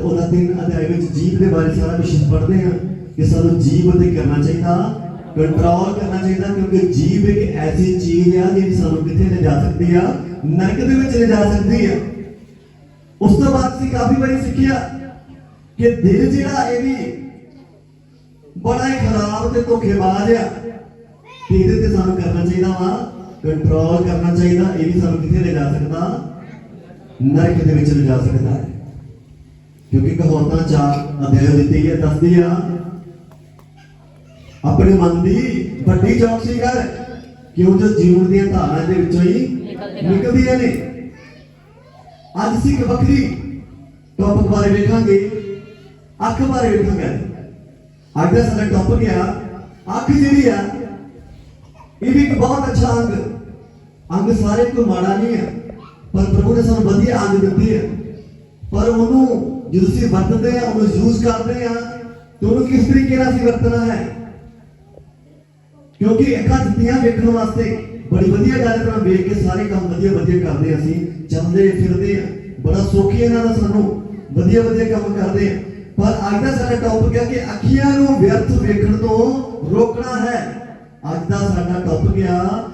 ਤੇ ਉਹਦਾ ਤਿੰਨ ਅਧਿਆਇ ਵਿੱਚ ਜੀਵ ਦੇ ਬਾਰੇ ਸਾਰਾ ਕੁਝ ਪੜ੍ਹਦੇ ਹਾਂ ਕਿ ਸਾਨੂੰ ਜੀਵ ਤੇ ਕਰਨਾ ਚਾਹੀਦਾ ਕੰਟਰੋਲ ਕਰਨਾ ਚਾਹੀਦਾ, ਕਿਉਂਕਿ ਜੀਵ ਇੱਕ ਐਸੀ ਚੀਜ਼ ਆ ਜਿਹੜੀ ਸਾਨੂੰ ਕਿੱਥੇ ਲੈ ਜਾ ਸਕਦੀ ਆ? ਨਰਕ ਦੇ ਵਿੱਚ ਲੈ ਜਾ ਸਕਦੀ ਆ। ਉਸ ਤੋਂ ਬਾਅਦ ਅਸੀਂ ਕਾਫੀ ਵਾਰੀ ਸਿੱਖਿਆ ਕਿ ਦਿਲ ਜਿਹੜਾ ਇਹ ਵੀ ਬੜਾ ਹੀ ਖਰਾਬ ਤੇ ਧੋਖੇਬਾਜ਼ ਆ। ਤੇ ਇਹਦੇ ਤੇ ਸਾਨੂੰ ਕਰਨਾ ਚਾਹੀਦਾ ਵਾ ਕੰਟਰੋਲ ਕਰਨਾ ਚਾਹੀਦਾ, ਇਹ ਵੀ ਸਾਨੂੰ ਕਿੱਥੇ ਲੈ ਜਾ ਸਕਦਾ? ਨਰਕ ਦੇ ਵਿੱਚ ਲੈ ਜਾ ਸਕਦਾ। ਹੈ ਕਿਉਂਕਿ ਕਹਾਵਤਾਂ ਚਾਰ ਅਧਿਆਇ ਦਿੱਤੀ ਹੈ ਦੱਸਦੀ ਆ। ਆਪਣੇ ਮਨ ਦੀ ਵੱਡੀ ਚੌਕਸੀ ਕਰ ਕਿਉਂ ਜੋ ਜੀਵਨ ਦੀਆਂ ਧਾਰਾਂ ਦੇ ਵਿੱਚੋਂ ਹੀ ਨਿਕਲਦੀਆਂ ਨੇ। ਅੱਜ ਇੱਕ ਵੱਖਰੀ ਟੌਪਿਕ ਬਾਰੇ ਵੇਖਾਂਗੇ। ਅੱਖ ਬਾਰੇ ਵੇਖਾਂਗੇ। ਅੱਜ ਦਾ ਸਾਡਾ ਟੌਪਿਕ ਆ ਅੱਖ ਜਿਹੜੀ ਆ ਇਹ ਵੀ ਇੱਕ ਬਹੁਤ ਅੱਛਾ ਅੰਗ। ਅੰਗ ਸਾਰੇ ਕੋਈ ਮਾੜਾ ਨਹੀਂ ਹੈ ਪਰ ਪ੍ਰਭੂ ਨੇ ਸਾਨੂੰ ਵਧੀਆ ਅੰਗ ਦਿੱਤੀ ਹੈ ਪਰ ਉਹਨੂੰ ਜਦੋਂ ਅਸੀਂ ਵਰਤਦੇ ਆ ਉਹਨੂੰ ਯੂਜ਼ ਕਰਦੇ ਆ ਤੇ ਉਹਨੂੰ ਕਿਸ ਤਰੀਕੇ ਨਾਲ ਅਸੀਂ ਵਰਤਣਾ ਹੈ? ਕਿਉਂਕਿ ਅੱਖਾਂ ਦਿੱਤੀਆਂ ਵੇਖਣ ਵਾਸਤੇ ਬੜੀ ਵਧੀਆ ਗੱਲ ਤਰ੍ਹਾਂ ਵੇਖ ਕੇ ਸਾਰੇ ਕੰਮ ਵਧੀਆ ਵਧੀਆ ਕਰਦੇ ਹਾਂ ਅਸੀਂ ਚੱਲਦੇ ਫਿਰਦੇ ਆ ਬੜਾ ਸੌਖੀ ਇਹਨਾਂ ਦਾ ਸਾਨੂੰ ਵਧੀਆ ਵਧੀਆ ਕੰਮ ਕਰਦੇ ਆ ਪਰ ਅੱਜ ਦਾ ਸਾਡਾ ਟੌਪਿਕ ਹੈ ਕਿ ਅੱਖੀਆਂ ਨੂੰ ਵਿਅਰਥ ਵੇਖਣ ਤੋਂ ਰੋਕਣਾ ਹੈ। ਅੱਜ ਦਾ ਸਾਡਾ ਟੌਪਿਕ ਆ,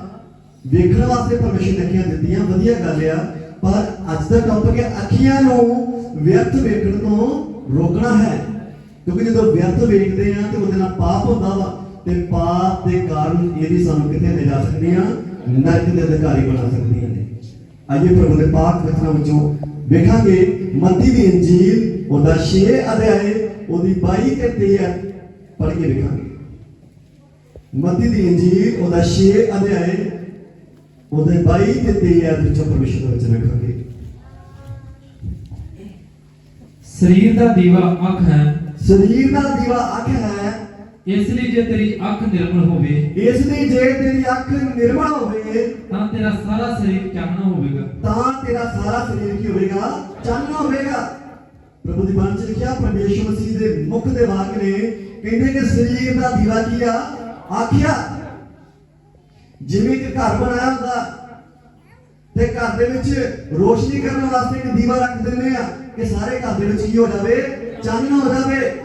ਵੇਖਣ ਵਾਸਤੇ ਪਰਮਿਸ਼ਨ ਅੱਖੀਆਂ ਦਿੱਤੀਆਂ, ਵਧੀਆ ਗੱਲ ਆ। ਪਰ ਅੱਜ ਦਾ ਟੌਪਿਕ ਹੈ ਅੱਖੀਆਂ ਨੂੰ ਵਿਅਰਥ ਵੇਖਣ ਤੋਂ ਰੋਕਣਾ ਹੈ। ਕਿਉਂਕਿ ਜਦੋਂ ਵਿਅਰਥ ਵੇਖਦੇ ਆ ਤੇ ਉਹਦੇ ਨਾਲ ਪਾਪ ਹੁੰਦਾ ਵਾ, ਤੇ ਪਾਪ ਦੇ ਕਾਰਨ ਇਹਦੀ ਸਾਨੂੰ ਕਿਤੇ ਲੈ ਜਾ ਸਕਦੀਆਂ? ਨਰਕ ਦੇ ਅਧਿਕਾਰੀ ਬਣਾ ਸਕਦੀਆਂ ਨੇ। ਅਜੇ ਪ੍ਰਭੂ ਦੇ ਪਾਕ ਵਚਨਾਂ ਵਿੱਚੋਂ ਵੇਖਾਂਗੇ ਮੱਤੀ ਦੀ ਇੰਜੀਲ, ਉਹਦਾ 6 ਅਧਿਆਏ, ਉਹਦੀ 22 ਤੇ 23 ਪੜ੍ਹ ਕੇ ਵੇਖਾਂਗੇ। ਮੱਤੀ ਦੀ ਇੰਜੀਲ, ਉਹਦਾ 6 ਅਧਿਆਏ, ਉਹਦੇ 22 ਤੇ 23 ਵਿੱਚੋਂ ਪਰਮੇਸ਼ਰ ਦਾ ਵਚਨ ਵੇਖਾਂਗੇ। ਸਰੀਰ ਦਾ ਦੀਵਾ ਅੱਖ ਹੈ। ਸਰੀਰ ਦਾ ਦੀਵਾ ਅੱਖ ਹੈ। ਇਸ ਲਈ ਜੇ ਤੇਰੀ ਅੱਖ ਨਿਰਮਲ ਹੋਵੇ ਇਸ ਲਈ ਜੇ ਤੇਰੀ ਅੱਖ ਨਿਰਮਲ ਹੋਵੇ ਤਾਂ ਤੇਰਾ ਸਾਰਾ ਸਰੀਰ ਚਾਨਣਾ ਹੋਵੇਗਾ। ਤਾਂ ਤੇਰਾ ਸਾਰਾ ਸਰੀਰ ਕੀ ਹੋਵੇਗਾ? ਚਾਨਣਾ ਹੋਵੇਗਾ। ਪ੍ਰਭੂ ਦੀ ਬਾਣੀ ਚ ਲਿਖਿਆ ਪਰਮੇਸ਼ਵਰ ਮਸੀਹ ਦੇ ਮੁਖ ਦੇ ਵਾਕ ਨੇ ਕਹਿੰਦੇ ਕਿ ਸਰੀਰ ਦਾ ਦੀਵਾ ਕੀ ਆ? ਆਖਿਆ। ਜਿਵੇਂ ਕਿ ਘਰ ਬਣਾਇਆ ਹੁੰਦਾ ਤੇ ਘਰ ਦੇ ਵਿੱਚ ਰੋਸ਼ਨੀ ਕਰਨ ਵਾਸਤੇ ਇੱਕ ਦੀਵਾ ਰੱਖ ਦਿੰਦੇ ਆ। ਕਿ ਸਾਰੇ ਘਰ ਦੇ ਵਿੱਚ ਕੀ ਹੋ ਜਾਵੇ? ਚਾਨਣਾ ਹੋ ਜਾਵੇ।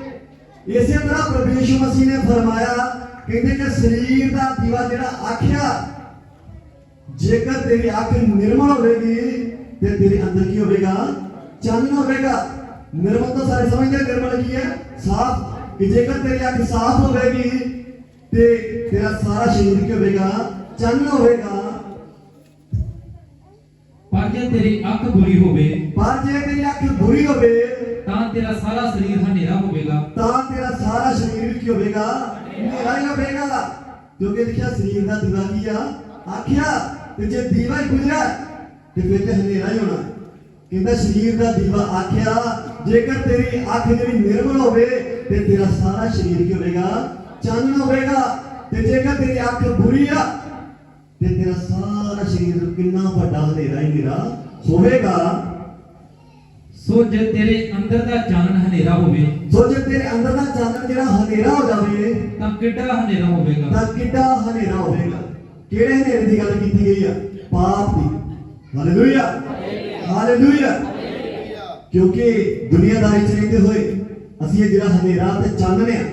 ਇਸੇ ਤਰ੍ਹਾਂ ਪਰਮੇਸ਼ਵਰ ਮਸੀਹ ਨੇ ਫਰਮਾਇਆ, ਕਹਿੰਦੇ ਕਿ ਸਰੀਰ ਦਾ ਦੀਵਾ ਜਿਹੜਾ ਆਖਿਆ, ਜੇਕਰ ਤੇਰੀ ਅੱਖ ਨਿਰਮਲ ਹੋਵੇਗੀ, ਤੇ ਤੇਰੇ ਅੰਦਰ ਕੀ ਹੋਵੇਗਾ? ਚੰਨ ਹੋਵੇਗਾ। ਨਿਰਮਲ ਤਾਂ ਸਾਰੇ ਸਮਝਦੇ ਨਿਰਮਲ ਕੀ ਹੈ? ਸਾਫ਼। ਕਿ ਜੇਕਰ ਤੇਰੀ ਅੱਖ ਸਾਫ਼ ਹੋਵੇਗੀ, ਤੇ ਤੇਰਾ ਸਾਰਾ ਸਰੀਰ ਕੀ ਹੋਵੇਗਾ? ਚੰਨ ਹੋਵੇਗਾ। ਜੇ ਤੇਰੀ ਅੱਖ ਬੁਰੀ ਹੋਵੇ ਪਰ ਜੇ ਤੇਰੀ ਅੱਖ ਬੁਰੀ ਹੋਵੇ ਤਾਂ ਤੇਰਾ ਸਾਰਾ ਸਰੀਰ ਹਨੇਰਾ ਹੋਵੇਗਾ। ਤਾਂ ਤੇਰਾ ਸਾਰਾ ਸਰੀਰ ਕੀ ਹੋਵੇਗਾ? ਹਨੇਰਾ। ਹੀ ਹੋਵੇਗਾ। ਕਿਉਂਕਿ ਲਿਖਿਆ ਸਰੀਰ ਦਾ ਦੀਵਾ ਕੀ ਆ? ਆਖਿਆ ਤੇ ਜੇ ਦੀਵਾ ਹੀ ਬੁਝਿਆ ਤੇ ਫਿਰ ਤੇ ਹਨੇਰਾ ਹੀ ਹੋਣਾ। ਕਹਿੰਦਾ ਸਰੀਰ ਦਾ ਦੀਵਾ ਆਖਿਆ ਜੇਕਰ ਤੇਰੀ ਅੱਖ ਜਿਹੜੀ ਨਿਰਮਲ ਹੋਵੇ ਤੇ ਤੇਰਾ ਸਾਰਾ ਸਰੀਰ ਕੀ ਹੋਵੇਗਾ? ਚਾਨਣ ਹੋਵੇਗਾ। ਤੇ ਜੇਕਰ ਤੇਰੀ ਅੱਖ ਬੁਰੀ ਆ ਤੇ ਤੇਰਾ ਸਾਰਾ ਸਰੀਰ ਕਿੰਨਾ ਵੱਡਾ ਹਨੇਰਾ ਹੀ ਹਨੇਰਾ ਹੋਵੇਗਾ ਸੋ ਜੇ ਤੇਰੇ ਅੰਦਰ ਦਾ ਚਾਨਣ ਹਨੇਰਾ ਹੋਵੇ। ਸੋ ਜੇ ਤੇਰੇ ਅੰਦਰ ਦਾ ਚਾਨਣ ਜਿਹੜਾ ਹਨੇਰਾ ਹੋ ਜਾਵੇ ਤਾਂ ਕਿੱਡਾ ਹਨੇਰਾ ਹੋਵੇਗਾ? ਤਾਂ ਕਿੱਡਾ ਹਨੇਰਾ ਹੋਵੇਗਾ। ਕਿਹੜੇ ਹਨੇਰੇ ਦੀ ਗੱਲ ਕੀਤੀ ਗਈ ਆ? ਪਾਪ ਦੀ। ਹਾਲੇਲੂਇਆ ਹਾਲੇਲੂਇਆ ਕਿਉਂਕਿ ਦੁਨੀਆਦਾਰੀ ਚ ਰਹਿੰਦੇ ਹੋਏ ਅਸੀਂ ਇਹ ਜਿਹੜਾ ਹਨੇਰਾ ਤੇ ਚਾਨਣ ਆ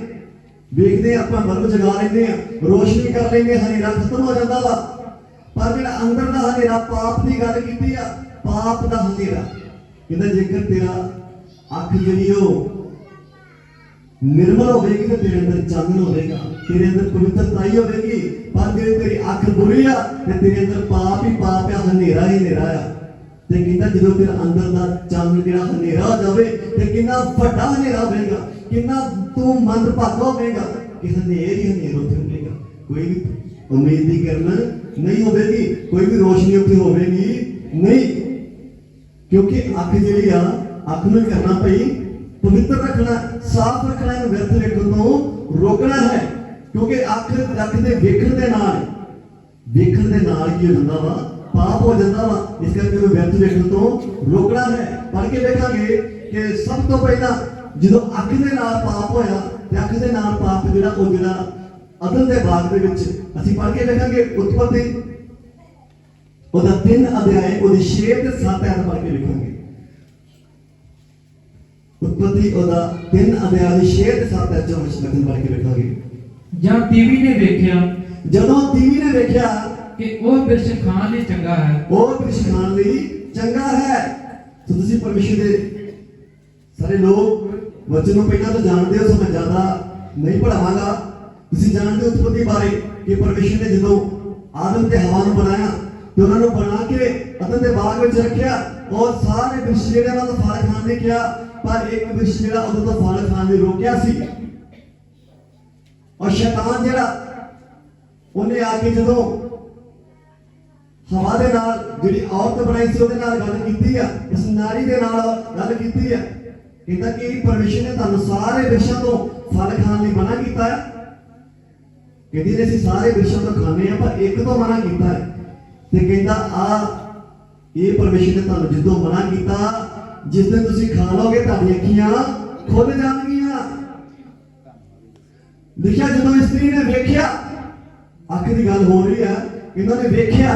ਵੇਖਦੇ ਆਪਾਂ ਬਲਬ ਜਗਾ ਲੈਂਦੇ ਆ ਰੋਸ਼ਨੀ ਕਰ ਲੈਂਦੇ ਹਨੇਰਾ ਖਤਮ ਹੋ ਜਾਂਦਾ ਵਾ। ਪਰ ਜਿਹੜਾ ਅੰਦਰ ਦਾ ਹਨੇਰਾ ਪਾਪ ਦੀ ਗੱਲ ਕੀਤੀ ਆ, ਪਾਪ ਦਾ ਹਨੇਰਾ। ਕਹਿੰਦਾ ਜੇਕਰ ਤੇਰਾ ਅੱਖ ਜਿਹੜੀ ਉਹ ਨਿਰਮਲ ਹੋਵੇਗੀ ਤੇ ਤੇਰੇ ਅੰਦਰ ਚਾਨਣ ਹੋਵੇਗਾ। ਤੇਰੇ ਅੰਦਰ ਪਵਿੱਤਰਤਾ ਹੀ ਹੋਵੇਗੀ, ਪਰ ਜੇ ਤੇਰੀ ਅੱਖ ਬੁਰੀ ਆ, ਤੇ ਤੇਰੇ ਅੰਦਰ ਪਾਪ ਹੀ ਪਾਪ ਆ, ਹਨੇਰਾ ਹੀ ਹਨੇਰਾ ਆ। ਤੇ ਕਹਿੰਦਾ ਜਦੋਂ ਤੇਰੇ ਅੰਦਰ ਦਾ ਚਾਨਣ ਜਿਹੜਾ ਹਨੇਰਾ ਜਾਵੇ, ਤੇ ਕਿੰਨਾ ਵੱਡਾ ਹਨੇਰਾ ਹੋਵੇਗਾ, ਕਿੰਨਾ ਤੂੰ ਮੰਦ ਭਾਗਾ ਹੋਵੇਗਾ, ਕਿ ਹਨੇਰ ਹੀ ਹਨੇਰ ਉੱਥੇ ਹੋਵੇਗਾ। ਕੋਈ ਵੀ ਉਮੀਦ ਨਹੀਂ ਕਰਨ। ਨਹੀਂ ਹੋਵੇਗੀ ਕੋਈ ਵੀ ਰੋਸ਼ਨੀ ਉੱਥੇ ਹੋਵੇਗੀ, ਨਹੀਂ। ਕਿਉਂਕਿ ਅੱਖ ਜਿਹੜੀ ਆ, ਅੱਖ ਨੂੰ ਕਰਨਾ ਪਈ ਪਵਿੱਤਰ ਰੱਖਣਾ, ਸਾਫ਼ ਰੱਖਣਾ ਇਹਨੂੰ ਵਿਅਰਥ ਵੇਖਣ ਤੋਂ ਰੋਕਣਾ ਹੈ। ਕਿਉਂਕਿ ਅੱਖ ਅੱਖ ਦੇ ਵੇਖਣ ਦੇ ਨਾਲ, ਵੇਖਣ ਦੇ ਨਾਲ ਕੀ ਹੋ ਜਾਂਦਾ ਵਾ? ਪਾਪ ਹੋ ਜਾਂਦਾ ਵਾ। ਇਸ ਕਰਕੇ ਉਹਨੂੰ ਵਿਅਰਥ ਵੇਖਣ ਤੋਂ ਰੋਕਣਾ ਹੈ। ਪੜ੍ਹ ਕੇ ਵੇਖਾਂਗੇ ਕਿ ਸਭ ਤੋਂ ਪਹਿਲਾਂ ਜਦੋਂ ਅੱਖ ਦੇ ਨਾਲ ਪਾਪ ਹੋਇਆ, ਤੇ ਅੱਖ ਦੇ ਨਾਲ ਪਾਪ ਜਿਹੜਾ, ਉਹ ਜਿਹੜਾ ਅਦਲ ਦੇ ਬਾਗ ਦੇ ਵਿੱਚ ਅਸੀਂ ਪੜ੍ਹ ਕੇ ਵੇਖਾਂਗੇ ਉਤਪਤੀ। ਉਹਦਾ ਤਿੰਨ ਅਧਿਆਏ ਉਹਦੀ 6 ਤੇ 7 ਐਤ ਪੜ੍ਹ ਕੇ ਲਿਖਾਂਗੇ ਉਤਪਤੀ ਉਹਦਾ ਤਿੰਨ ਅਧਿਆਇ ਦੀ 6 ਤੇ 7 ਅਧਿਆਇ ਵਿੱਚ ਲਖਨ ਪੜ੍ਹ ਕੇ ਵੇਖਾਂਗੇ। ਜਾਂ ਤੀਵੀ ਨੇ ਵੇਖਿਆ ਜਦੋਂ ਤੀਵੀ ਨੇ ਵੇਖਿਆ ਕਿ ਉਹ ਬਿਰਸ਼ ਖਾਣ ਲਈ ਚੰਗਾ ਹੈ। ਉਹ ਕ੍ਰਿਸ਼ ਖਾਣ ਲਈ ਚੰਗਾ ਹੈ। ਸੋ ਤੁਸੀਂ ਪਰਮੇਸ਼ਰ ਦੇ ਸਾਰੇ ਲੋਕ ਵਚਨ ਨੂੰ ਪਹਿਲਾਂ ਤਾਂ ਜਾਣਦੇ ਹੋ ਸੋ ਮੈਂ ਜ਼ਿਆਦਾ ਨਹੀਂ ਪੜਾਵਾਂਗਾ ਤੁਸੀਂ ਜਾਣਦੇ ਹੋ ਉਤਪਤੀ ਬਾਰੇ ਕਿ ਪਰਮੇਸ਼ਰ ਨੇ ਜਦੋਂ ਆਦਮ ਤੇ ਹਵਾ ਨੂੰ ਬਣਾਇਆ ਤੇ ਉਹਨਾਂ ਨੂੰ ਬਣਾ ਕੇ ਅਦਨ ਦੇ ਬਾਗ ਵਿੱਚ ਰੱਖਿਆ, ਔਰ ਸਾਰੇ ਵਿਸ਼ ਜਿਹੜੇ ਉਹਨਾਂ ਦਾ ਫਲ ਖਾਣ ਨੇ ਕਿਹਾ, ਪਰ ਇੱਕ ਵਿਸ਼ ਜਿਹੜਾ ਉਦੋਂ ਤੋਂ ਫਲ ਖਾਣ ਲਈ ਰੋਕਿਆ ਸੀ। ਔਰ ਸ਼ੈਤਾਨ ਜਿਹੜਾ, ਉਹਨੇ ਆ ਕੇ ਜਦੋਂ ਹਵਾ ਦੇ ਨਾਲ ਜਿਹੜੀ ਔਰਤ ਬਣਾਈ ਸੀ, ਉਹਦੇ ਨਾਲ ਗੱਲ ਕੀਤੀ ਆ, ਇਸ ਨਾਰੀ ਦੇ ਨਾਲ ਗੱਲ ਕੀਤੀ ਆ, ਕਹਿੰਦਾ ਕਿ ਪਰਮੇਸ਼ਰ ਨੇ ਤੁਹਾਨੂੰ ਸਾਰੇ ਵਿਸ਼ਿਆਂ ਤੋਂ ਫਲ ਖਾਣ ਲਈ ਮਨਾ ਕੀਤਾ ਹੈ ਕਹਿੰਦੀ ਨੇ ਅਸੀਂ ਸਾਰੇ ਵਿਸ਼ਿਆਂ ਤੋਂ ਖਾਣੇ ਆ ਪਰ ਇੱਕ ਤੋਂ ਮਨਾ ਕੀਤਾ ਹੈ। ਤੇ ਕਹਿੰਦਾ, ਆ, ਇਹ ਪਰਮੇਸ਼ਰ ਨੇ ਤੁਹਾਨੂੰ ਜਦੋਂ ਮਨਾ ਕੀਤਾ, ਜਿਸ ਦਿਨ ਤੁਸੀਂ ਖਾ ਲਓਗੇ, ਤੁਹਾਡੀਆਂ ਅੱਖੀਆਂ ਖੁੱਲ ਜਾਣਗੀਆਂ। ਦੇਖਿਆ, ਜਦੋਂ ਇਸਤਰੀ ਨੇ ਵੇਖਿਆ, ਅੱਖ ਦੀ ਗੱਲ ਹੋ ਰਹੀ ਆ ਇਹਨਾਂ ਨੇ ਵੇਖਿਆ।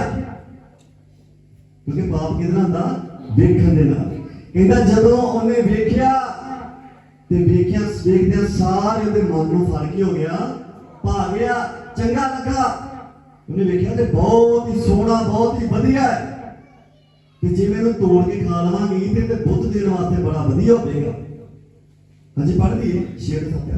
ਕਿਉਂਕਿ ਪਾਪ ਕਿਹਦੇ ਨਾਲ ਵੇਖਣ ਦੇ ਨਾਲ। ਕਹਿੰਦਾ, ਜਦੋਂ ਉਹਨੇ ਵੇਖਿਆ, ਤੇ ਵੇਖਿਆ, ਵੇਖਦਿਆਂ ਸਾਰੇ ਉਹਦੇ ਮਨ ਨੂੰ ਫ਼ਰਕ ਹੋ ਗਿਆ। ਭਾ ਗਿਆ ਚੰਗਾ ਲੱਗਾ। ਉਹਨੇ ਵੇਖਿਆ ਤੇ ਬਹੁਤ ਹੀ ਸੋਹਣਾ ਬਹੁਤ ਹੀ ਵਧੀਆ ਹੈ। ਤੇ ਜੇ ਮੈਂ ਇਹਨੂੰ ਤੋੜ ਕੇ ਖਾ ਲਵਾਂਗੀ ਤੇ ਤੇ ਬੁੱਧ ਦੇਣ ਵਾਸਤੇ ਬੜਾ ਵਧੀਆ ਹੋਵੇਗਾ। ਹਾਂਜੀ ਪੜ੍ਹ ਲਈਏ ਸ਼ੇਰ ਸੱਤਿਆ।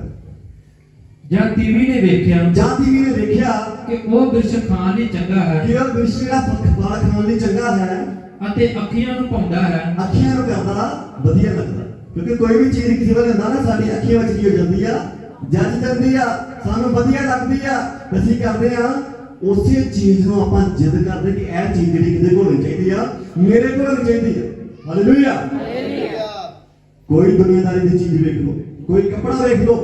ਜਾਂ ਤੀਵੀ ਨੇ ਵੇਖਿਆ? ਜਾਂ ਤੀਵੀ ਨੇ ਵੇਖਿਆ ਕਿ ਉਹ ਬਿਰਸ਼ ਖਾਣ ਲਈ ਚੰਗਾ ਹੈ। ਕਿ ਉਹ ਵਿਸ਼ ਜਿਹੜਾ ਫਲ ਖਾਣ ਲਈ ਚੰਗਾ ਹੈ। ਅਤੇ ਅੱਖੀਆਂ ਨੂੰ ਪਾਉਂਦਾ ਹੈ। ਅੱਖੀਆਂ ਨੂੰ ਕਰਦਾ ਵਧੀਆ ਲੱਗਦਾ। ਕਿਉਂਕਿ ਕੋਈ ਵੀ ਚੀਜ਼ ਕਿਸੇ ਵੇਲੇ ਨਾ ਸਾਡੀ ਅੱਖੀਆਂ ਵਿੱਚ ਕੀ ਹੋ ਜਾਂਦੀ ਆ? ਜੱਜ ਜਾਂਦੀ ਆ ਸਾਨੂੰ ਵਧੀਆ ਲੱਗਦੀ ਆ ਅਸੀਂ ਕਰਦੇ ਆ। ਉਸੇ ਚੀਜ਼ ਨੂੰ ਆਪਾਂ ਜਿੱਦ ਕਰਦੇ ਕਿ ਇਹ ਚੀਜ਼ ਜਿਹੜੀ ਕਿਤੇ ਕੋਲ ਹੋਣੀ ਚਾਹੀਦੀ ਆ ਮੇਰੇ ਕੋਲ ਹੋਣੀ ਚਾਹੀਦੀ ਆ। ਹਾਲੇਲੂਇਆ ਕੋਈ ਦੁਨੀਆਦਾਰੀ ਦੀ ਚੀਜ਼ ਵੇਖ ਲਓ ਕੋਈ ਕੱਪੜਾ ਵੇਖ ਲਓ।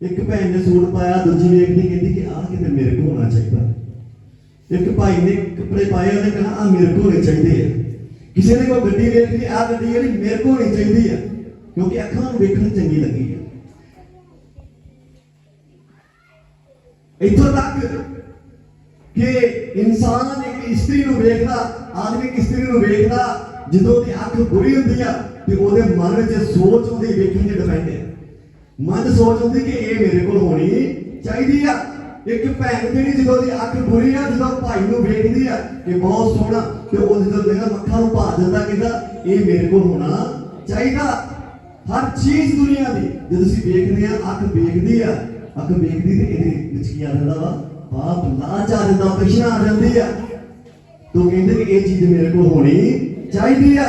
ਇੱਕ ਭੈਣ ਨੇ ਸੂਟ ਪਾਇਆ ਦੂਜੀ ਵੇਖਦੀ ਕਹਿੰਦੀ ਕਿ ਆਹ ਕਿਤੇ ਮੇਰੇ ਕੋਲ ਹੋਣਾ ਚਾਹੀਦਾ। ਇੱਕ ਭਾਈ ਨੇ ਕੱਪੜੇ ਪਾਏ ਉਹਨੇ ਕਹਾ ਆ ਮੇਰੇ ਕੋਲ ਹੋਣੇ ਚਾਹੀਦੇ ਆ। ਕਿਸੇ ਨੇ ਕੋਈ ਗੱਡੀ ਵੇਖ ਲਈ ਆ ਗੱਡੀ ਜਿਹੜੀ ਮੇਰੇ ਕੋਲ ਹੋਣੀ ਚਾਹੀਦੀ ਆ। ਕਿਉਂਕਿ ਅੱਖਾਂ ਨੂੰ ਵੇਖਣ ਚੰਗੀ ਲੱਗੀ ਹੈ ਇੱਥੋਂ ਤੱਕ ਕਿ ਇਨਸਾਨ ਇੱਕ ਇਸਤਰੀ ਨੂੰ ਵੇਖਦਾ ਆਦਮੀ ਇਸਤਰੀ ਨੂੰ ਵੇਖਦਾ ਜਦੋਂ ਉਹਦੀ ਅੱਖ ਬੁਰੀ ਹੁੰਦੀ ਆ ਤੇ ਉਹਦੇ ਮਨ ਵਿੱਚ ਸੋਚ ਉਹਦੀ ਵੇਖਣ ਤੇ ਡਿਪੈਂਡ ਹੈ ਮਨ 'ਚ ਸੋਚ ਹੁੰਦੀ ਕਿ ਇਹ ਮੇਰੇ ਕੋਲ ਹੋਣੀ ਚਾਹੀਦੀ ਆ ਇੱਕ ਭੈਣ ਜਿਹੜੀ ਜਦੋਂ ਦੀ ਅੱਖ ਬੁਰੀ ਆ ਜਦੋਂ ਭਾਈ ਨੂੰ ਵੇਖਦੀ ਆ ਕਿ ਬਹੁਤ ਸੋਹਣਾ ਤੇ ਉਹ ਜਦੋਂ ਦੇਖਦਾ ਅੱਖਾਂ ਨੂੰ ਭਾ ਦਿੰਦਾ ਕਹਿੰਦਾ ਇਹ ਮੇਰੇ ਕੋਲ ਹੋਣਾ ਚਾਹੀਦਾ ਹਰ ਚੀਜ਼ ਦੁਨੀਆ ਦੀ। ਜੇ ਤੁਸੀਂ ਵੇਖਦੇ ਆ ਅੱਖ ਵੇਖਦੀ ਆ ਅੱਖ ਵੇਖਦੀ ਤੇ ਇਹਦੇ ਵਿੱਚ ਕੀ ਆ ਜਾਂਦਾ ਵਾ? ਪਾਪ ਲਾਜ ਆ ਜਾਂਦਾ ਕ੍ਰਿਸ਼ਨ ਆ ਜਾਂਦੀ ਆ। ਤੋ ਕਹਿੰਦੇ ਕਿ ਇਹ ਚੀਜ਼ ਮੇਰੇ ਕੋਲ ਹੋਣੀ ਚਾਹੀਦੀ ਆ।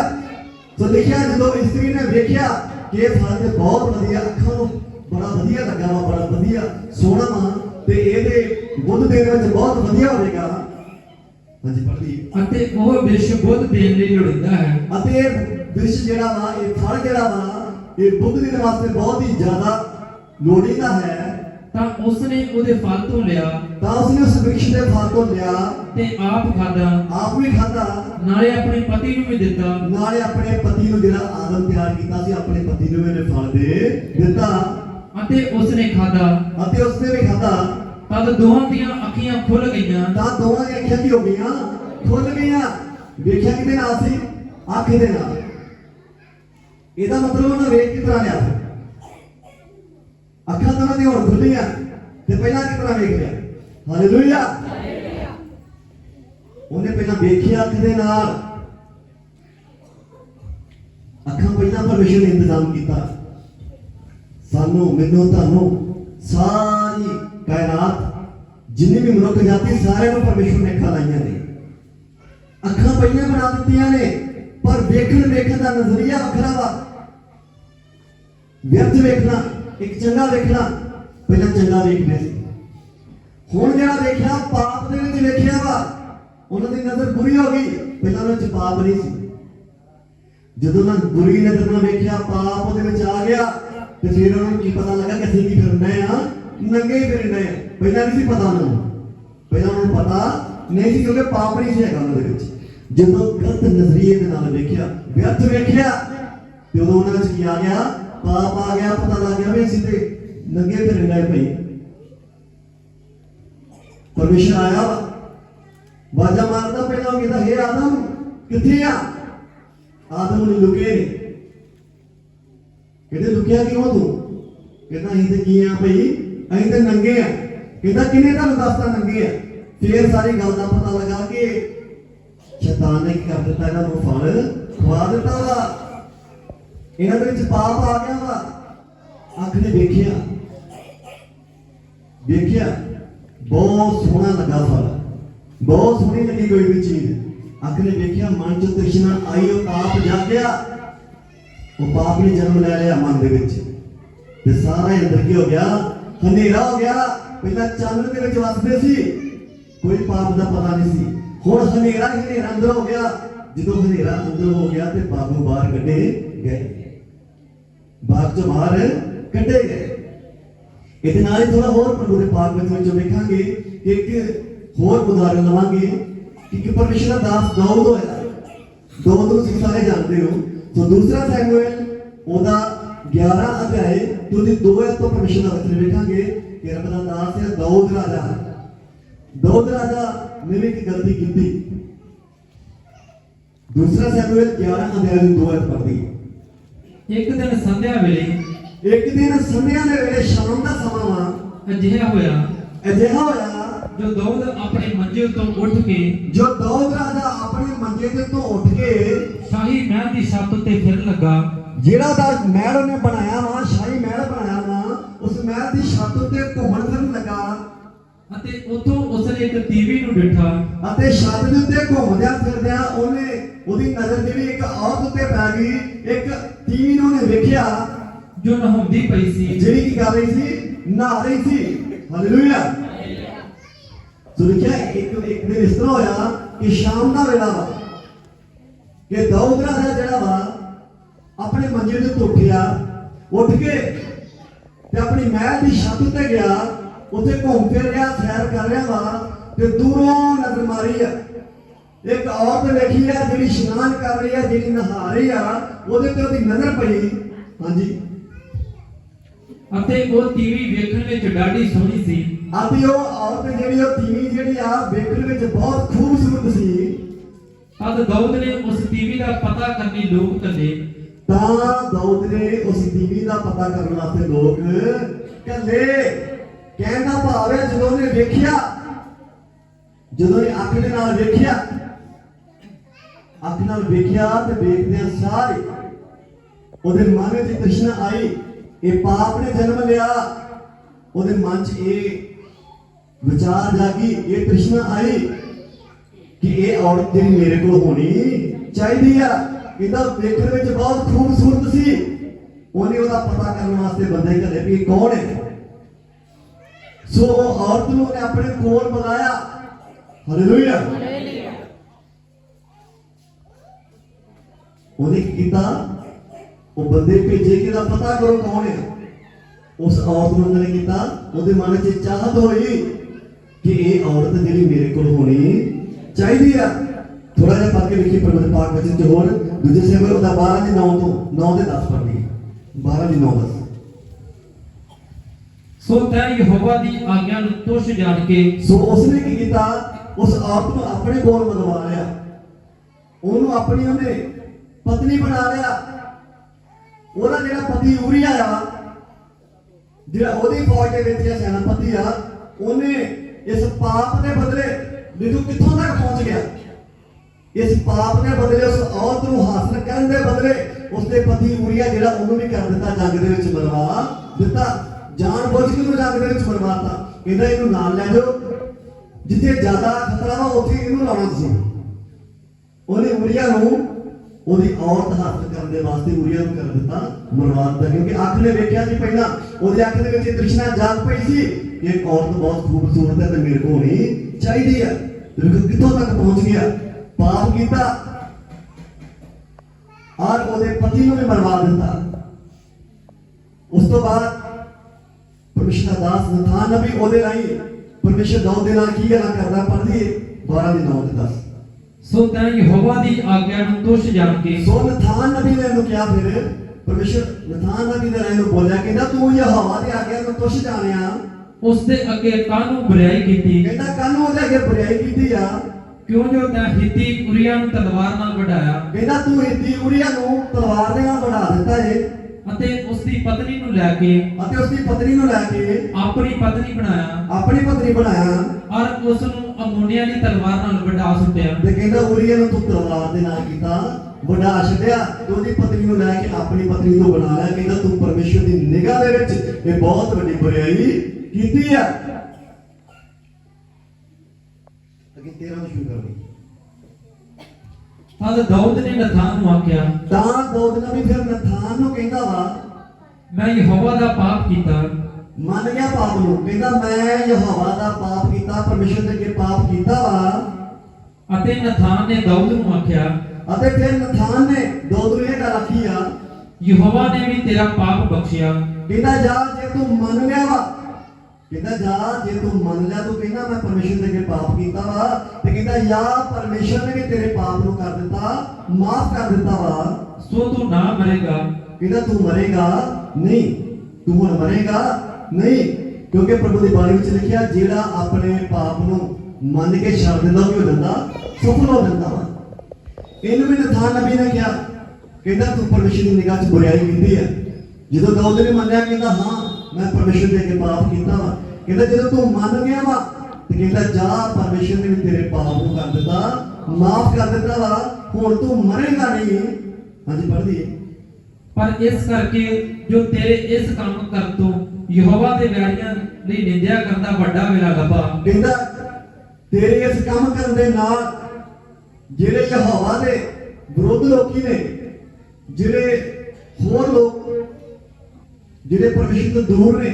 ਸੋ ਲਿਖਿਆ ਜਦੋਂ ਇਸਤਰੀ ਨੇ ਵੇਖਿਆ ਕਿ ਇਹ ਫਲ ਤੇ ਬਹੁਤ ਵਧੀਆ ਅੱਖਾਂ ਨੂੰ ਬੜਾ ਵਧੀਆ ਲੱਗਾ ਵਾ ਬੜਾ ਵਧੀਆ ਸੋਹਣਾ ਵਾ ਤੇ ਇਹਦੇ ਬੁੱਧ ਦੇਣ ਵਿੱਚ ਬਹੁਤ ਵਧੀਆ ਹੋਵੇਗਾ। ਹਾਂਜੀ ਪੜ੍ਹਦੀ ਅਤੇ ਉਹ ਬਿਰਸ਼ ਬੁੱਧ ਦੇਣ ਲਈ ਲੋੜੀਂਦਾ ਹੈ। ਅਤੇ ਇਹ ਵਿਸ਼ ਜਿਹੜਾ ਵਾ ਇਹ ਫਲ ਜਿਹੜਾ ਵਾ ਇਹ ਬੁੱਧ ਦੇਣ ਵਾਸਤੇ ਬਹੁਤ ਹੀ ਜ਼ਿਆਦਾ ਲੋੜੀਂਦਾ ਹੈ। ਤਾਂ ਉਸਨੇ ਉਹਦੇ ਫਲ ਤੋਂ ਲਿਆ। ਤਾਂ ਉਸਨੇ ਉਸ ਵਿਸ਼ ਦੇ ਫਲ ਤੋਂ ਲਿਆ। ਤੇ ਆਪ ਖਾਦਾ ਆਪ ਵੀ ਖਾਧਾ। ਨਾਲੇ ਆਪਣੇ ਪਤੀ ਨੂੰ ਵੀ ਦਿੱਤਾ। ਨਾਲੇ ਆਪਣੇ ਪਤੀ ਨੂੰ ਜਿਹੜਾ ਆਦਮ ਤਿਆਰ ਕੀਤਾ ਸੀ ਆਪਣੇ ਪਤੀ ਨੂੰ ਇਹਨੇ ਫਲ ਦੇ ਦਿੱਤਾ। ਅਤੇ ਉਸਨੇ ਖਾਦਾ ਅਤੇ ਉਸਨੇ ਵੀ ਖਾਧਾ। ਤਦ ਦੋਹਾਂ ਦੀਆਂ ਅੱਖੀਆਂ ਖੁੱਲ ਗਈਆਂ। ਤਾਂ ਦੋਵਾਂ ਦੀਆਂ ਅੱਖਾਂ ਕੀ ਹੋ ਗਈਆਂ? ਖੁੱਲ ਗਈਆਂ। ਵੇਖਿਆ ਕਿਹਦੇ ਨਾਲ ਸੀ? ਅੱਖ ਦੇ ਨਾਲ। ਇਹਦਾ ਮਤਲਬ ਉਹਨਾਂ ਵੇਖ ਕਿਸ ਤਰ੍ਹਾਂ ਲਿਆ ਅੱਖਾਂ ਤਾਂ ਉਹਨਾਂ ਦੀਆਂ ਹੁਣ ਖੁੱਲੀਆਂ ਤੇ ਪਹਿਲਾਂ ਕਿਸ ਤਰ੍ਹਾਂ ਵੇਖ ਲਿਆ? ਹਾਲੇਲੂਇਆ ਉਹਨੇ ਪਹਿਲਾਂ ਵੇਖਿਆ ਅੱਖ ਦੇ ਨਾਲ। ਅੱਖਾਂ ਪਹਿਲਾਂ ਪਰਮੇਸ਼ਰ ਨੇ ਇੰਤਜ਼ਾਮ ਕੀਤਾ। ਸਾਨੂੰ, ਮੈਨੂੰ, ਤੁਹਾਨੂੰ ਸਾਰੀ ਕਾਇਨਾਤ, ਜਿੰਨੀ ਵੀ ਮਨੁੱਖ ਜਾਤੀ, ਸਾਰਿਆਂ ਨੂੰ ਪਰਮੇਸ਼ਰ ਨੇ ਅੱਖਾਂ ਲਾਈਆਂ ਨੇ। ਅੱਖਾਂ ਪਹਿਲਾਂ ਬਣਾ ਦਿੱਤੀਆਂ ਨੇ, ਪਰ ਵੇਖਣ ਵੇਖਣ ਦਾ ਨਜ਼ਰੀਆ ਵੱਖਰਾ ਵਾ। ਵਿਅਰਥ ਵੇਖਣਾ, ਇੱਕ ਚੰਗਾ ਵੇਖਣਾ, ਪਹਿਲਾਂ ਚੰਗਾ ਵੇਖਦੇ ਸੀ। ਹੁਣ ਜਿਹੜਾ ਵੇਖਿਆ, ਪਾਪ ਦੇ ਵਿੱਚ ਵੇਖਿਆ ਵਾ, ਉਹਨਾਂ ਦੀ ਨਜ਼ਰ ਬੁਰੀ ਹੋ ਗਈ, ਪਹਿਲਾਂ ਉਹਨਾਂ ਵਿੱਚ ਪਾਪ ਨਹੀਂ ਸੀ। ਜਦੋਂ ਉਹਨਾਂ ਬੁਰੀ ਨਜ਼ਰ ਨਾਲ ਵੇਖਿਆ, ਪਾਪ ਉਹਦੇ ਵਿੱਚ ਆ ਗਿਆ, ਤੇ ਫਿਰ ਉਹਨਾਂ ਨੂੰ ਕੀ ਪਤਾ ਲੱਗਾ ਕਿ ਅਸੀਂ ਕੀ ਫਿਰਨੇ ਆ, ਨੰਗੇ ਹੀ ਫਿਰਨੇ ਆ। ਪਹਿਲਾਂ ਨਹੀਂ ਸੀ ਪਤਾ ਉਹਨਾਂ ਨੂੰ। ਪਹਿਲਾਂ ਉਹਨਾਂ ਨੂੰ ਪਤਾ ਨਹੀਂ ਸੀ, ਕਿਉਂਕਿ ਪਾਪ ਨਹੀਂ ਸੀ ਹੈਗਾ ਉਹਨਾਂ ਦੇ ਵਿੱਚ। ਜਦੋਂ ਗਲਤ ਨਜ਼ਰੀਏ ਦੇ ਨਾਲ ਵੇਖਿਆ, ਵਿਅਰਥ ਵੇਖਿਆ, ਤੇ ਉਦੋਂ ਉਹਨਾਂ ਵਿੱਚ ਕੀ ਆ ਗਿਆ? ਪਾਪ ਆ ਗਿਆ, ਪਤਾ ਲੱਗ ਗਿਆ ਵੀ ਅਸੀਂ ਤੇ ਨੰਗੇ ਫਿਰਨੇ ਪਈ ਪਰਮੇਸ਼ਰ ਆਇਆ ਵਾ। ਵਾਜਾ ਮਾਰਦਾ ਪਹਿਲਾਂ ਉਹ ਕਹਿੰਦਾ ਹੇ ਆਦਮ ਕਿੱਥੇ ਆ? ਆਦਮ ਨੂੰ ਲੁਕੇ ਨੇ। ਕਹਿੰਦੇ, ਲੁਕਿਆ ਕਿਉਂ ਤੂੰ? ਕਹਿੰਦਾ, ਅਸੀਂ ਤੇ ਕੀ ਆ ਭਈ? ਅਸੀਂ ਤੇ ਨੰਗੇ ਆ। ਕਹਿੰਦਾ ਕਿਨੇ ਤੁਹਾਨੂੰ ਦੱਸਤਾ ਨੰਗੇ ਆ? ਫੇਰ ਸਾਰੀ ਗੱਲ ਦਾ ਪਤਾ ਲਗਾ ਕੇ ਸ਼ੈਤਾਨ ਨੇ ਕੀ ਕਰ ਦਿੱਤਾ? ਇਹਨਾਂ ਨੂੰ ਫਲ ਖਵਾ ਦਿੱਤਾ ਵਾ। ਇਹਨਾਂ ਦੇ ਵਿੱਚ ਪਾਪ ਆ ਗਿਆ ਵਾ। ਅੱਖ ਨੇ ਵੇਖਿਆ। ਵੇਖਿਆ। ਬਹੁਤ ਸੋਹਣਾ ਲੱਗਾ ਫਲ। ਬਹੁਤ ਸੋਹਣੀ ਲੱਗੀ ਕੋਈ ਵੀ ਚੀਜ਼। ਅੱਖ ਨੇ ਵੇਖਿਆ, ਮਨ ਚ ਤ੍ਰਿਸ਼ਨਾ ਆਈ, ਉਹ ਪਾਪ ਜਾਗਿਆ। ਉਹ ਪਾਪ ਨੇ ਜਨਮ ਲੈ ਲਿਆ ਮਨ ਦੇ ਵਿੱਚ। ਤੇ ਸਾਰਾ ਹੀ ਅੰਦਰ ਕੀ ਹੋ ਗਿਆ? ਹਨੇਰਾ ਹੋ ਗਿਆ। ਪਹਿਲਾਂ ਚਾਨਣ ਦੇ ਵਿੱਚ ਵਸਦੇ ਸੀ। ਕੋਈ ਪਾਪ ਦਾ ਪਤਾ ਨਹੀਂ ਸੀ। ਹੁਣ ਹਨੇਰਾ ਹੀ ਹਨੇਰਾ ਅੰਦਰ ਹੋ ਗਿਆ। ਜਦੋਂ ਹਨੇਰਾ ਅੰਦਰ ਹੋ ਗਿਆ ਤੇ ਪਾਪ ਨੂੰ ਬਾਹਰ ਕੱਢੇ ਗਏ। ਬਾਗ ਤੋਂ ਬਾਹਰ ਕੱਢੇ ਗਏ। ਇਹਦੇ ਨਾਲ ਹੀ ਥੋੜਾ ਹੋਰ ਪ੍ਰਭੂ ਦੇ ਪਾਕ ਵਿੱਚ ਵਿੱਚੋਂ ਵੇਖਾਂਗੇ ਕਿ ਇੱਕ ਹੋਰ ਉਦਾਹਰਨ ਲਵਾਂਗੇ ਕਿ ਕਿ ਪਰਮੇਸ਼ਰ ਦਾ ਦਾਸ ਦਾਊਦ ਹੋਇਆ। ਦਾਊਦ ਨੂੰ ਤੁਸੀਂ ਸਾਰੇ ਜਾਣਦੇ ਹੋ। ਸੋ ਦੂਸਰਾ ਸੈਮੂਅਲ, ਉਹਦਾ 11 ਅਧਿਆਏ ਤੁਸੀਂ ਉਹਦੀ 2 ਅਧ ਤੋਂ ਪਰਮੇਸ਼ਰ ਦਾ ਵਚਨ ਵੇਖਾਂਗੇ ਕਿ ਰੱਬ ਦਾ ਦਾਸ ਹੈ ਦਾਊਦ ਰਾਜਾ। ਦਾਊਦ ਰਾਜਾ ਨੇ ਵੀ ਇੱਕ ਗਲਤੀ ਕੀਤੀ। ਦੂਸਰਾ ਸੈਮੂਅਲ 11 ਅਧਿਆਏ ਦੀ 2 ਅਧ ਪੜ੍ਹਦੀ ਇੱਕ ਦਿਨ ਸੰਧਿਆ ਵੇਲੇ ਇੱਕ ਦਿਨ ਸੰਧਿਆ ਦੇ ਵੇਲੇ ਸ਼ਾਮ ਦਾ ਸਮਾਂ ਵਾ। ਅਜਿਹਾ ਹੋਇਆ। ਅਜਿਹਾ ਹੋਇਆ। ਜੋ ਦੌਦ ਆਪਣੇ ਮੰਜੇ ਤੋਂ ਉੱਠ ਕੇ ਜੋ ਦਾਊਦ ਰਾਜਾ ਆਪਣੇ ਮੰਜੇ ਦੇ ਤੋਂ ਉੱਠ ਕੇ ਸ਼ਾਹੀ ਮਹਿਲ ਦੀ ਛੱਤ ਉੱਤੇ ਫਿਰਨ ਲੱਗਾ। ਜਿਹੜਾ ਦਾ ਮਹਿਲ ਉਹਨੇ ਬਣਾਇਆ ਵਾ ਸ਼ਾਹੀ ਮਹਿਲ ਬਣਾਇਆ ਵਾ ਉਸ ਮਹਿਲ ਦੀ ਛੱਤ ਉੱਤੇ ਘੁੰਮਣ ਫਿਰਨ ਅਤੇ ਉੱਥੋਂ ਉਸਨੇ ਇੱਕ ਤੀਵੀ ਨੂੰ ਡਿਠਾ। ਅਤੇ ਛੱਤ ਦੇ ਉੱਤੇ ਘੁੰਮਦਿਆਂ ਫਿਰਦਿਆਂ ਉਹਨੇ ਉਹਦੀ ਨਜ਼ਰ ਜਿਹੜੀ ਇੱਕ ਔਰਤ ਉੱਤੇ ਪੈ ਗਈ ਇੱਕ ਤੀਵੀ ਨੂੰ ਉਹਨੇ ਵੇਖਿਆ। ਜੋ ਨਹਾਉਂਦੀ ਪਈ ਸੀ। ਜਿਹੜੀ ਕੀ ਕਰ ਰਹੀ ਸੀ? ਨਹਾ ਰਹੀ ਸੀ। ਹਾਲੇਲੂਇਆ ਸੋ ਦੇਖਿਆ ਇੱਕ ਇੱਕ ਦਿਨ ਇਸ ਤਰ੍ਹਾਂ ਹੋਇਆ ਕਿ ਸ਼ਾਮ ਦਾ ਵੇਲਾ ਵਾ ਕਿ ਦਾਊਦ ਰਾਜਾ ਜਿਹੜਾ ਵਾ ਆਪਣੇ ਮੰਜੇ ਤੋਂ ਉੱਠਿਆ ਉੱਠ ਕੇ ਤੇ ਆਪਣੀ ਮਹਿਲ ਦੀ ਛੱਤ ਉੱਤੇ ਗਿਆ। ਉੱਥੇ ਘੁੰਮ ਫਿਰ ਰਿਹਾ ਸੈਰ ਕਰ ਰਿਹਾ ਵਾ ਤੇ ਦੂਰੋਂ ਨਜ਼ਰ ਮਾਰੀ ਆ। ਇੱਕ ਔਰਤ ਵੇਖੀ ਆ ਜਿਹੜੀ ਇਸ਼ਨਾਨ ਕਰ ਰਹੀ ਆ ਜਿਹੜੀ ਨਹਾ ਰਹੀ ਆ ਉਹਦੇ ਤੇ ਉਹਦੀ ਨਜ਼ਰ ਪਈ। ਹਾਂਜੀ। ਅਤੇ ਉਹ ਤੀਵੀ ਵੇਖਣ ਵਿੱਚ ਡਾਢੀ ਸੋਹਣੀ ਸੀ। ਆਦੀ ਉਹ ਔਰਤ ਜਿਹੜੀ ਉਹ ਤੀਵੀਂ ਜਿਹੜੀ ਆ ਵੇਖਣ ਵਿੱਚ ਬਹੁਤ ਖੂਬਸੂਰਤ ਸੀ। ਤਦ ਦੌਦ ਨੇ ਉਸ ਤੀਵੀ ਦਾ ਪਤਾ ਕਰਨੀ ਲੋਕ ਕੱਲੇ। ਤਾਂ ਦਾਊਦ ਨੇ ਉਸ ਤੀਵੀਂ ਦਾ ਪਤਾ ਕਰਨ ਵਾਸਤੇ ਲੋਕ ਕੱਲੇ। ਕਹਿਣ ਦਾ ਭਾਵ ਹੈ, ਜਦੋਂ ਉਹਨੇ ਵੇਖਿਆ, ਜਦੋਂ ਇਹ ਅੱਖ ਦੇ ਨਾਲ ਵੇਖਿਆ, ਅੱਖ ਨਾਲ ਵੇਖਿਆ ਤੇ ਵੇਖਦਿਆਂ ਸਾਰੇ ਉਹਦੇ ਮਨ ਵਿੱਚ ਤ੍ਰਿਸ਼ਨਾ ਆਈ, ਇਹ ਪਾਪ ਨੇ ਜਨਮ ਲਿਆ। ਉਹਦੇ ਮਨ 'ਚ ਇਹ ਵਿਚਾਰ ਜਾਗੀ, ਇਹ ਤ੍ਰਿਸ਼ਨਾ ਆਈ ਕਿ ਇਹ ਔਰਤ ਜਿਹੜੀ ਮੇਰੇ ਕੋਲ ਹੋਣੀ ਚਾਹੀਦੀ ਆ। ਇਹਦਾ ਵੇਖਣ ਵਿੱਚ ਬਹੁਤ ਖੂਬਸੂਰਤ ਸੀ। ਉਹਨੇ ਉਹਦਾ ਪਤਾ ਕਰਨ ਵਾਸਤੇ ਬੰਦੇ ਘਰੇ ਵੀ ਇਹ ਕੌਣ ਹੈ? ਸੋ ਉਹ ਔਰਤ ਨੂੰ ਉਹਨੇ ਆਪਣੇ ਕੋਲ ਬੁਲਾਇਆ। ਹਾਲੇਲੂਇਆ ਉਹਨੇ ਕੀ ਕੀਤਾ? ਉਹ ਬੰਦੇ ਭੇਜੇ ਕਿ ਇਹਦਾ ਪਤਾ ਕਰੋ ਕੌਣ ਹੈ? ਉਸ ਔਰਤ ਨੂੰ ਉਹਨੇ ਕੀਤਾ ਉਹਦੇ ਮਨ 'ਚ ਚਾਹਤ ਹੋਈ ਕਿ ਇਹ ਔਰਤ ਜਿਹੜੀ ਮੇਰੇ ਕੋਲ ਹੋਣੀ ਚਾਹੀਦੀ ਆ। ਥੋੜਾ ਜਿਹਾ ਪੜ੍ਹ ਕੇ ਲਿਖੀ ਪਰਮੇਸ਼ਰ ਪਾਕ ਵਚਨ ਚ ਹੋਰ। ਦੂਜੇ ਸੇਵਰ ਉਹਦਾ 12 ਦੇ 9 ਤੋਂ 9 ਦੇ 10 ਪੜ੍ਹਦੀ 12 ਦੀ 9 10 ਸੋ ਤੈਂ ਯਹੋਵਾ ਦੀ ਆਗਿਆ ਨੂੰ ਤੁਛ ਜਾਣ ਕੇ ਸੋ ਉਸਨੇ ਕੀ ਕੀਤਾ? ਉਸ ਔਰਤ ਨੂੰ ਆਪਣੇ ਕੋਲ ਮੰਗਵਾ ਲਿਆ। ਉਹਨੂੰ ਆਪਣੀ ਉਹਨੇ ਪਤਨੀ ਬਣਾ ਲਿਆ। ਉਹਦਾ ਜਿਹੜਾ ਪਤੀ ਉਰੀਆ ਆ, ਜਿਹੜਾ ਉਹਦੀ ਫੌਜ ਦੇ ਵਿੱਚ ਇਹ ਸੈਨਾਪਤੀ ਆ, ਉਹਨੇ ਇਸ ਪਾਪ ਦੇ ਬਦਲੇ ਦੇਖੋ ਕਿੱਥੋਂ ਤੱਕ ਪਹੁੰਚ ਗਿਆ? ਇਸ ਪਾਪ ਦੇ ਬਦਲੇ ਉਸ ਔਰਤ ਨੂੰ ਹਾਸਲ ਕਰਨ ਦੇ ਬਦਲੇ ਉਸਦੇ ਪਤੀ ਉਰੀਆ ਜਿਹੜਾ ਉਹਨੂੰ ਵੀ ਕਰ ਦਿੱਤਾ, ਜੰਗ ਦੇ ਵਿੱਚ ਮਰਵਾ ਦਿੱਤਾ। ਜਾਣ ਬੁੱਝ ਕੇ ਉਹਨੂੰ ਜੰਗ ਦੇ ਵਿੱਚ ਮਰਵਾਤਾ ਕਹਿੰਦਾ ਇਹਨੂੰ ਨਾਲ ਲੈ ਜਾਓ। ਜਿੱਥੇ ਜ਼ਿਆਦਾ ਖਤਰਾ ਵਾ, ਉੱਥੇ ਇਹਨੂੰ ਲਾਉਣਾ ਸੀ ਉਹਨੇ ਉਰੀਆ ਨੂੰ ਉਹਦੀ ਔਰਤ ਹਾਸਲ ਕਰਨ ਦੇ ਵਾਸਤੇ ਉਰੀਆ ਨੂੰ ਕਰ ਦਿੱਤਾ ਮਰਵਾ ਦਿੱਤਾ। ਕਿਉਂਕਿ ਅੱਖ ਨੇ ਵੇਖਿਆ ਸੀ ਪਹਿਲਾਂ, ਉਹਦੀ ਅੱਖ ਦੇ ਵਿੱਚ ਤ੍ਰਿਸ਼ਨਾ ਜਾਗ ਪਈ ਸੀ। ਇਹ ਔਰਤ ਬਹੁਤ ਖੂਬਸੂਰਤ ਹੈ ਤੇ ਮੇਰੇ ਕੋਲ ਹੋਣੀ ਚਾਹੀਦੀ ਹੈ। ਦੇਖੋ ਕਿੱਥੋਂ ਤੱਕ ਪਹੁੰਚ ਗਿਆ। ਪਾਪ ਕੀਤਾ। ਔਰ ਉਹਦੇ ਪਤੀ ਨੂੰ ਵੀ ਮਰਵਾ ਦਿੱਤਾ। ਉਸ ਤੋਂ ਬਾਅਦ ਪਰਮੇਸ਼ਰ ਦਾ ਦਾਸ ਨਥਾਨ ਨਬੀ ਉਹਦੇ ਰਾਹੀਂ। ਪਰਮੇਸ਼ਰ ਦਾਊਦ ਦੇ ਨਾਲ ਕੀ ਗੱਲਾਂ ਕਰਦਾ ਪੜ੍ਹਦੀ 12 ਦੇ 9 ਤੇ 10 ਸੋ ਤੈਂ ਯਹੋਵਾ ਦੀ ਆਗਿਆ ਨੂੰ ਤੁਛ ਜਾਣ ਕੇ। ਸੋ ਨਥਾਨ ਨਬੀ ਨੇ ਉਹਨੂੰ ਕਿਹਾ ਫਿਰ ਪਰਮੇਸ਼ਰ ਨਥਾਨ ਨਬੀ ਦੇ ਰਾਹੀਂ ਉਹ ਬੋਲਿਆ ਕਹਿੰਦਾ ਤੂੰ ਇਹ ਹਵਾ ਦੇ ਆਗਿਆ ਨੂੰ ਤੁਛ ਜਾਣਿਆ। ਉਸ ਦੇ ਅੱਗੇ ਕਾਹਨੂੰ ਬੁਰਾਈ ਕੀਤੀ। ਕਹਿੰਦਾ ਕੱਲ ਨੂੰ ਉਹਦੇ ਅੱਗੇ ਬੁਰਾਈ ਕੀਤੀ ਆ। ਕਿਉਂ ਜੋ ਤੈਂ ਹਿੱਤੀ ਉਰੀਆ ਨੂੰ ਤਲਵਾਰ ਨਾਲ ਵਢਾਇਆ। ਕਹਿੰਦਾ ਤੂੰ ਹਿੱਤੀ ਉਰੀਆ ਨੂੰ ਤਲਵਾਰ ਦੇ ਨਾਲ ਵਢਾ ਦਿੱਤਾ ਏ। ਅਤੇ ਉਸ ਦੀ ਪਤਨੀ ਨੂੰ ਲੈ ਕੇ ਅਤੇ ਉਸ ਦੀ ਪਤਨੀ ਨੂੰ ਲੈ ਕੇ ਆਪਣੀ ਪਤਨੀ ਬਣਾਇਆ। ਆਪਣੀ ਪਤਨੀ ਬਣਾਇਆ। ਔਰ ਉਸ ਨੂੰ ਅਮੋਨੀਆ ਦੀ ਤਲਵਾਰ ਨਾਲ ਵਢਾ ਸੁੱਟਿਆ। ਤੇ ਕਹਿੰਦਾ ਉਰੀਆ ਨੂੰ ਤੂੰ ਤਲਵਾਰ ਦੇ ਨਾਲ ਕੀਤਾ ਵਢਾ ਛੱਡਿਆ ਤੇ ਉਹਦੀ ਪਤਨੀ ਨੂੰ ਲੈ ਕੇ ਆਪਣੀ ਪਤਨੀ ਨੂੰ ਬਣਾ ਲਿਆ। ਕਹਿੰਦਾ ਤੂੰ ਪਰਮੇਸ਼ਰ ਦੀ ਨਿਗਾਹ ਦੇ ਵਿੱਚ ਇਹ ਬਹੁਤ ਵੱਡੀ ਬੁਰਾਈ ਕੀਤੀ ਆ। ਅਗੇ ਤੇਰਾ ਨੂੰ ਸ਼ੁਰੂ ਕਰ ਤਦ ਦਾਊਦ ਨੇ ਨਥਾਨ ਨੂੰ ਆਖਿਆ ਤਾਂ ਦੋਦ ਨਬੀ ਫਿਰ ਨਥਾਨ ਨੂੰ ਕਹਿੰਦਾ ਵਾ। ਮੈਂ ਯਹੋਵਾ ਦਾ ਪਾਪ ਕੀਤਾ। ਮੰਨ ਗਿਆ ਪਾਪ ਨੂੰ ਕਹਿੰਦਾ ਮੈਂ ਯਹੋਵਾ ਦਾ ਪਾਪ ਕੀਤਾ ਪਰਮੇਸ਼ਰ ਦੇ ਅੱਗੇ ਪਾਪ ਕੀਤਾ ਵਾ। ਅਤੇ ਨਥਾਨ ਨੇ ਦਾਊਦ ਨੂੰ ਆਖਿਆ ਅਤੇ ਫਿਰ ਨਥਾਨ ਨੇ ਦੋਦ ਨੂੰ ਇਹ ਗੱਲ ਆਖੀ ਆ ਯਹੋਵਾ ਨੇ ਵੀ ਤੇਰਾ ਪਾਪ ਬਖਸ਼ਿਆ। ਕਹਿੰਦਾ ਜਾ ਜੇ ਤੂੰ ਮੰਨ ਲਿਆ ਵਾ ਕਹਿੰਦਾ ਜਾ ਜੇ ਤੂੰ ਮੰਨ ਲਿਆ ਤੂੰ ਕਹਿੰਦਾ ਮੈਂ ਪਰਮੇਸ਼ਰ ਦੇ ਅੱਗੇ ਪਾਪ ਕੀਤਾ ਵਾ ਤੇ ਕਹਿੰਦਾ ਯਾ ਪਰਮੇਸ਼ਰ ਨੇ ਵੀ ਤੇਰੇ ਪਾਪ ਨੂੰ ਕਰ ਦਿੱਤਾ ਮਾਫ ਕਰ ਦਿੱਤਾ ਵਾ। ਸੋ ਤੂੰ ਨਾ ਮਰੇਗਾ। ਕਹਿੰਦਾ ਤੂੰ ਮਰੇਗਾ? ਨਹੀਂ। ਤੂੰ ਹੁਣ ਮਰੇਗਾ? ਨਹੀਂ। ਕਿਉਂਕਿ ਪ੍ਰਭੂ ਦੀ ਬਾਣੀ ਵਿੱਚ ਲਿਖਿਆ ਜਿਹੜਾ ਆਪਣੇ ਪਾਪ ਨੂੰ ਮੰਨ ਕੇ ਛੱਡ ਦਿੰਦਾ ਉਹ ਜਾਂਦਾ ਸਫਲ ਹੋ ਜਾਂਦਾ ਵਾ। ਇਹਨੂੰ ਵੀ ਨਥਾਨ ਨਬੀ ਨੇ ਕਿਹਾ। ਕਹਿੰਦਾ ਤੂੰ ਪਰਮੇਸ਼ਰ ਦੀ ਨਿਗਾਹ 'ਚ ਬੁਰਾਈ ਕੀਤੀ ਹੈ। ਜਦੋਂ ਦਾਊਦ ਨੇ ਮੰਨਿਆ ਕਹਿੰਦਾ ਹਾਂ ਮੈਂ ਪਰਮੇਸ਼ਰ ਦੇ ਅੱਗੇ ਪਾਪ ਕੀਤਾ ਵਾ। ਕਹਿੰਦਾ ਜਦੋਂ ਤੂੰ ਮੰਨ ਗਿਆ ਵਾ ਤੇ ਕਹਿੰਦਾ ਜਾ ਪਰਮੇਸ਼ਰ ਨੇ ਵੀ ਤੇਰੇ ਪਾਪ ਨੂੰ ਕਰ ਦਿੱਤਾ ਮਾਫ ਕਰ ਦਿੱਤਾ ਵਾ। ਹੁਣ ਤੂੰ ਮਰੇਗਾ ਨਹੀਂ। ਹਾਂਜੀ ਪੜ੍ਹ ਲਈਏ। ਪਰ ਇਸ ਕਰਕੇ ਜੋ ਤੇਰੇ ਇਸ ਕੰਮ ਕਰਨ ਤੋਂ ਯਹੋਵਾ ਦੇ ਵੈਰੀਆਂ ਲਈ ਨਿੰਦਿਆ ਕਰਦਾ ਵੱਡਾ ਵੇਲਾ ਲੱਭਾ। ਕਹਿੰਦਾ ਤੇਰੇ ਇਸ ਕੰਮ ਕਰਨ ਦੇ ਨਾਲ ਜਿਹੜੇ ਯਹੋਵਾ ਦੇ ਵਿਰੋਧ ਲੋਕੀ ਨੇ ਜਿਹੜੇ ਹੋਰ ਲੋਕ ਜਿਹੜੇ ਪਰਮੇਸ਼ਰ ਤੋਂ ਦੂਰ ਨੇ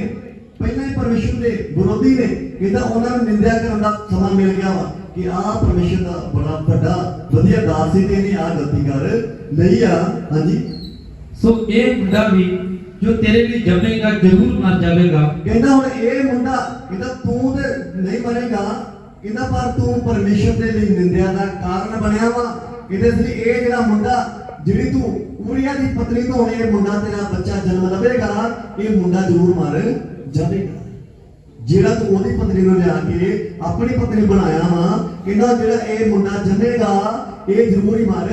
ਪਹਿਲਾਂ ਹੀ ਪਰਮੇਸ਼ਰ ਦੇ ਵਿਰੋਧੀ ਨੇ ਕਹਿੰਦਾ ਉਹਨਾਂ ਨੂੰ ਨਿੰਦਿਆ ਕਰਨ ਦਾ ਸਮਾਂ ਮਿਲ ਗਿਆ ਵਾ ਕਿ ਆਹ ਪਰਮੇਸ਼ਰ ਦਾ ਬੜਾ ਵੱਡਾ ਵਧੀਆ ਦਾਸ ਸੀ ਤੇ ਇਹਨੇ ਆਹ ਗਲਤੀ ਕਰ ਲਈ ਆ। ਹਾਂਜੀ? ਸੋ ਇਹ ਮੁੰਡਾ ਵੀ ਜੋ ਤੇਰੇ ਲਈ ਜੰਮੇਗਾ ਜ਼ਰੂਰ ਮਰ ਜਾਵੇਗਾ। ਕਹਿੰਦਾ ਹੁਣ ਇਹ ਮੁੰਡਾ ਕਹਿੰਦਾ ਤੂੰ ਤੇ ਨਹੀਂ ਮਰੇਗਾ ਕਹਿੰਦਾ ਪਰ ਤੂੰ ਪਰਮੇਸ਼ਰ ਦੇ ਲਈ ਨਿੰਦਿਆ ਦਾ ਕਾਰਨ ਬਣਿਆ ਵਾ। ਕਹਿੰਦੇ ਸੀ ਇਹ ਜਿਹੜਾ ਮੁੰਡਾ ਜਿਹੜੀ ਤੂੰ ਉਰੀਆ ਦੀ ਪਤਨੀ ਤੋਂ ਹੋਣੇ ਮੁੰਡਾ ਤੇਰਾ ਬੱਚਾ ਜਨਮ ਲਵੇਗਾ ਇਹ ਮੁੰਡਾ ਜ਼ਰੂਰ ਮਰ ਜਾਵੇਗਾ। ਜਿਹੜਾ ਤੂੰ ਉਹਦੀ ਪਤਨੀ ਨੂੰ ਲਿਆ ਕੇ ਆਪਣੀ ਪਤਨੀ ਬਣਾਇਆ ਵਾ ਕਹਿੰਦਾ ਜਿਹੜਾ ਇਹ ਮੁੰਡਾ ਜੰਮੇਗਾ ਇਹ ਜ਼ਰੂਰ ਹੀ ਮਰ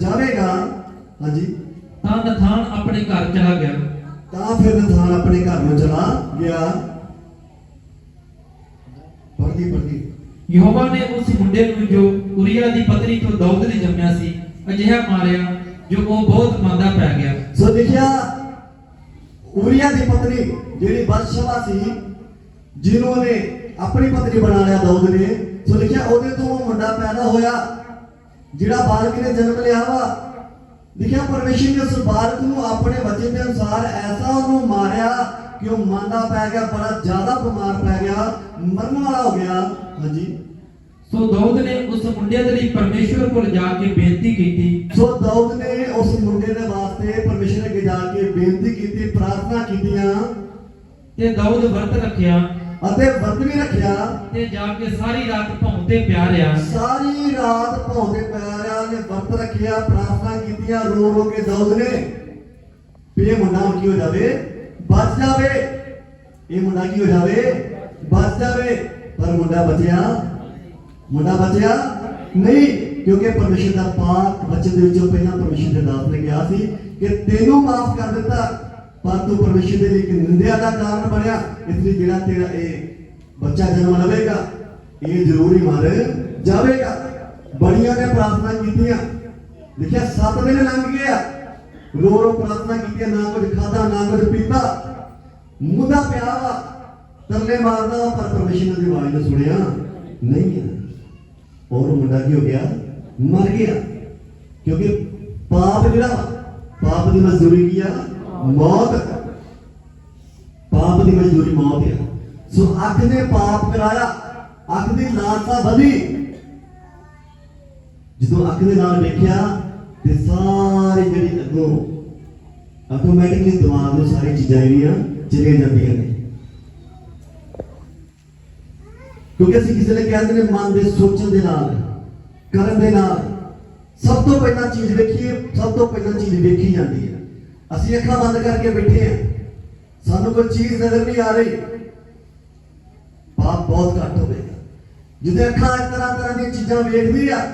ਜਾਵੇਗਾ। ਹਾਂਜੀ? ਤਾਂ ਨਥਾਨ ਆਪਣੇ ਘਰ ਚਲਾ ਗਿਆ। ਤਾਂ ਫਿਰ ਨਥਾਨ ਆਪਣੇ ਘਰ ਨੂੰ ਚਲਾ ਗਿਆ। ਪੜਦੀ ਪੜਦੀ ਯਹੋਵਾ ਨੇ ਉਸ ਮੁੰਡੇ ਨੂੰ ਜੋ ਉਰੀਆ ਦੀ ਪਤਨੀ ਤੋਂ ਦਾਊਦ ਨੇ ਜੰਮਿਆ ਸੀ ਅਜਿਹਾ ਮਾਰਿਆ ਜੋ ਉਹ ਬਹੁਤ ਮੰਦਾ ਪੈ ਗਿਆ। ਸੋ ਦੇਖਿਆ, ਉਰੀਆ ਦੀ ਪਤਨੀ ਜਿਹੜੀ ਬਦਸ਼ਵਾ ਸੀ, ਜਿਹਨੂੰ ਨੇ ਆਪਣੀ ਪਤਨੀ ਬਣਾ ਲਿਆ ਦਾਊਦ ਨੇ, ਸੋ ਲਿਖਿਆ ਉਹਦੇ ਤੋਂ ਉਹ ਮੁੰਡਾ ਪੈਦਾ ਹੋਇਆ, ਜਿਹੜਾ ਬਾਲਕ ਨੇ ਜਨਮ ਲਿਆ ਵਾ। ਲਿਖਿਆ ਪਰਮੇਸ਼ਰ ਨੇ ਉਸ ਬਾਲਕ ਨੂੰ ਆਪਣੇ ਵਚਨ ਦੇ ਅਨੁਸਾਰ ਐਸਾ ਉਹਨੂੰ ਮਾਰਿਆ ਕਿ ਉਹ ਮਾਂਦਾ ਪੈ ਗਿਆ, ਬੜਾ ਜ਼ਿਆਦਾ ਬਿਮਾਰ ਪੈ ਗਿਆ, ਮਰਨ ਵਾਲਾ ਹੋ ਗਿਆ। ਹਾਂਜੀ। ਸੋ ਦਾਊਦ ਨੇ ਉਸ ਮੁੰਡੇ ਦੇ ਲਈ ਪਰਮੇਸ਼ਵਰ ਕੋਲ ਜਾ ਕੇ ਬੇਨਤੀ ਕੀਤੀ। ਸੋ ਦਾਊਦ ਨੇ ਉਸ ਮੁੰਡੇ ਦੇ ਵਾਸਤੇ ਪਰਮੇਸ਼ਰ ਅੱਗੇ ਜਾ ਕੇ ਬੇਨਤੀ ਕੀਤੀ ਪ੍ਰਾਰਥਨਾ ਕੀਤੀਆਂ। ਤੇ ਦਾਊਦ ਵਰਤ ਰੱਖਿਆ। ਅਤੇ ਵਰਤ ਵੀ ਰੱਖਿਆ। ਤੇ ਜਾ ਕੇ ਸਾਰੀ ਰਾਤ ਭੌਂਦੇ ਪਿਆ ਰਿਹਾ। ਸਾਰੀ ਰਾਤ ਭੌਂਦੇ ਪਿਆਰਿਆਂ ਨੇ ਵਰਤ ਰੱਖਿਆ ਪ੍ਰਾਰਥਨਾ ਕੀਤੀਆਂ ਰੋ ਰੋ ਕੇ ਦਾਊਦ ਨੇ। ਵੀ ਇਹ ਮੁੰਡਾ ਕੀ ਹੋ ਜਾਵੇ? ਬਚ ਜਾਵੇ। ਇਹ ਮੁੰਡਾ ਕੀ ਹੋ ਜਾਵੇ? ਬਚ ਜਾਵੇ। ਪਰ ਮੁੰਡਾ ਬਚਿਆ। ਮੁੰਡਾ ਬਚਿਆ? ਨਹੀਂ ਕਿਉਂਕਿ ਪਰਮੇਸ਼ਰ ਦਾ ਪਾਕ ਬਚਨ ਦੇ ਵਿੱਚੋਂ ਪਹਿਲਾਂ ਪਰਮੇਸ਼ਰ ਦੇ ਦਾਸ ਨੇ ਕਿਹਾ ਸੀ ਕਿ ਤੈਨੂੰ ਮਾਫ ਕਰ ਦਿੱਤਾ ਪਰ ਤੂੰ ਪਰਮੇਸ਼ਰ ਦੇ ਲਈ ਇੱਕ ਨਿੰਦਿਆ ਦਾ ਕਾਰਨ ਬਣਿਆ। ਇਸ ਲਈ ਜਿਹੜਾ ਤੇਰਾ ਇਹ ਬੱਚਾ ਜਨਮ ਲਵੇਗਾ ਇਹ ਜ਼ਰੂਰ ਹੀ ਮਰ ਜਾਵੇਗਾ। ਬੜੀਆਂ ਨੇ ਪ੍ਰਾਰਥਨਾ ਕੀਤੀਆਂ। ਲਿਖਿਆ ਸੱਤ ਦਿਨ ਲੰਘ ਗਿਆ। ਆ ਰੋ ਰੋ ਪ੍ਰਾਰਥਨਾ ਕੀਤੀ ਨਾ ਕੁਝ ਖਾਦਾ ਨਾ ਕੁਝ ਪੀਤਾ। ਮੁੱਦਾ ਪਿਆ ਵਾ ਤਰਲੇ ਮਾਰਦਾ ਵਾ, ਪਰ ਪਰਮੇਸ਼ਰ ਦੀ ਆਵਾਜ਼ ਨੂੰ ਸੁਣਿਆ ਨਹੀਂ ਹੈ। ਔਰ ਉਹ ਮੁੰਡਾ ਕੀ ਹੋ ਗਿਆ? ਮਰ ਗਿਆ। ਕਿਉਂਕਿ ਪਾਪ ਜਿਹੜਾ, ਪਾਪ ਦੀ ਮਜ਼ਦੂਰੀ ਕੀ ਆ? ਮੌਤ। ਪਾਪ ਦੀ ਮਜ਼ਦੂਰੀ ਮੌਤ ਆ। ਸੋ ਅੱਖ ਨੇ ਪਾਪ ਕਰਾਇਆ। ਅੱਖ ਦੀ ਲਾਲਸਾ ਵਧੀ। ਜਦੋਂ ਅੱਖ ਦੇ ਨਾਲ ਵੇਖਿਆ ਤੇ ਸਾਰੀ ਜਿਹੜੀ ਅੱਗੋਂ ਆਟੋਮੈਟਿਕਲੀ ਦਿਮਾਗ ਨੂੰ ਸਾਰੀ ਚੀਜ਼ਾਂ ਜਿਹੜੀਆਂ ਚਲੀਆਂ ਜਾਂਦੀਆਂ ਨੇ। ਕਿਉਂਕਿ ਅਸੀਂ ਕਿਸੇ ਨੇ ਕਹਿੰਦੇ ਨੇ ਮਨ ਦੇ ਸੋਚਣ ਦੇ ਨਾਲ, ਕਰਨ ਦੇ ਨਾਲ, ਸਭ ਤੋਂ ਪਹਿਲਾਂ ਚੀਜ਼ ਵੇਖੀਏ, ਸਭ ਤੋਂ ਪਹਿਲਾਂ ਚੀਜ਼ ਵੇਖੀ ਜਾਂਦੀ ਹੈ। ਅਸੀਂ ਅੱਖਾਂ ਬੰਦ ਕਰਕੇ ਬੈਠੇ ਹਾਂ। ਸਾਨੂੰ ਕੋਈ ਚੀਜ਼ ਨਜ਼ਰ ਨਹੀਂ ਆ ਰਹੀ। ਪਾਪ ਬਹੁਤ ਘੱਟ ਹੋਵੇਗਾ। ਜਿਹਦੇ ਅੱਖਾਂ ਤਰ੍ਹਾਂ ਤਰ੍ਹਾਂ ਦੀਆਂ ਚੀਜ਼ਾਂ ਵੇਖਦੀ ਆ,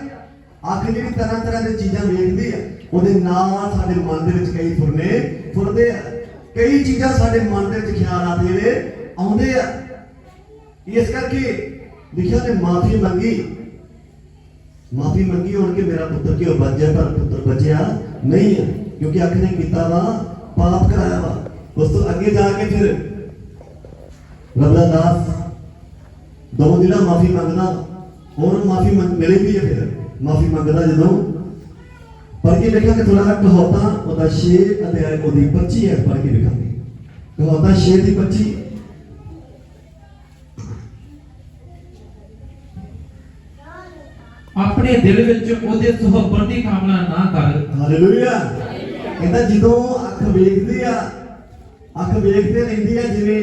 ਅੱਖ ਜਿਹੜੀ ਤਰ੍ਹਾਂ ਤਰ੍ਹਾਂ ਦੀਆਂ ਚੀਜ਼ਾਂ ਵੇਖਦੀ ਆ, ਉਹਦੇ ਨਾਲ ਸਾਡੇ ਮਨ ਦੇ ਵਿੱਚ ਕਈ ਫੁਰਨੇ ਫੁਰਦੇ ਆ। ਕਈ ਚੀਜ਼ਾਂ ਸਾਡੇ ਮਨ ਦੇ ਵਿੱਚ ਖਿਆਲ ਖਿਆਲਾਤ ਜਿਹੜੇ ਆਉਂਦੇ ਆ। ਇਸ ਕਰਕੇ ਲਿਖਿਆ ਨੇ ਮਾਫੀ ਮੰਗੀ ਮਾਫੀ ਮੰਗੀ ਹੁਣ ਕਿ ਮੇਰਾ ਪੁੱਤਰ ਕਿਉਂ ਬਚਿਆ ਪਰ ਪੁੱਤਰ ਬਚਿਆ ਨਹੀਂ ਹੈ ਕਿਉਂਕਿ ਅੱਖ ਨੇ ਕੀਤਾ ਵਾ ਪਾਪ ਕਰਾਇਆ ਵਾ ਉਸ ਤੋਂ ਅੱਗੇ ਜਾ ਕੇ ਫਿਰ ਰਬਲਾ ਦਾਸ ਦੋ ਜਿਹੜਾ ਮਾਫੀ ਮੰਗਦਾ ਉਹਨੂੰ ਮਾਫੀ ਮਿਲੇ ਵੀ ਹੈ ਫਿਰ ਮਾਫੀ ਮੰਗਦਾ ਜਦੋਂ ਪਰ ਕੀ ਲਿਖਿਆ ਕਿ ਥੋੜਾ ਜਿਹਾ ਕਹੋਤਾ ਉਹਦਾ 6 ਅਧਿਆਇ ਉਹਦੀ 25 ਹੈ ਪੜ੍ਹ ਕੇ ਲਿਖਾਂਗੇ ਕਹੋਤਾ 6 ਦੀ 25 ਆਪਣੇ ਦਿਲ ਵਿੱਚ ਉਹਦੇ ਸੁਹੱਬਣ ਦੀ ਕਾਮਨਾ ਨਾ ਕਰ। ਹਾਲੇਲੂਇਆ ਕਹਿੰਦਾ ਜਦੋਂ ਅੱਖ ਵੇਖਦੀ ਆ, ਅੱਖ ਵੇਖਦੇ ਰਹਿੰਦੀ ਆ, ਜਿਵੇਂ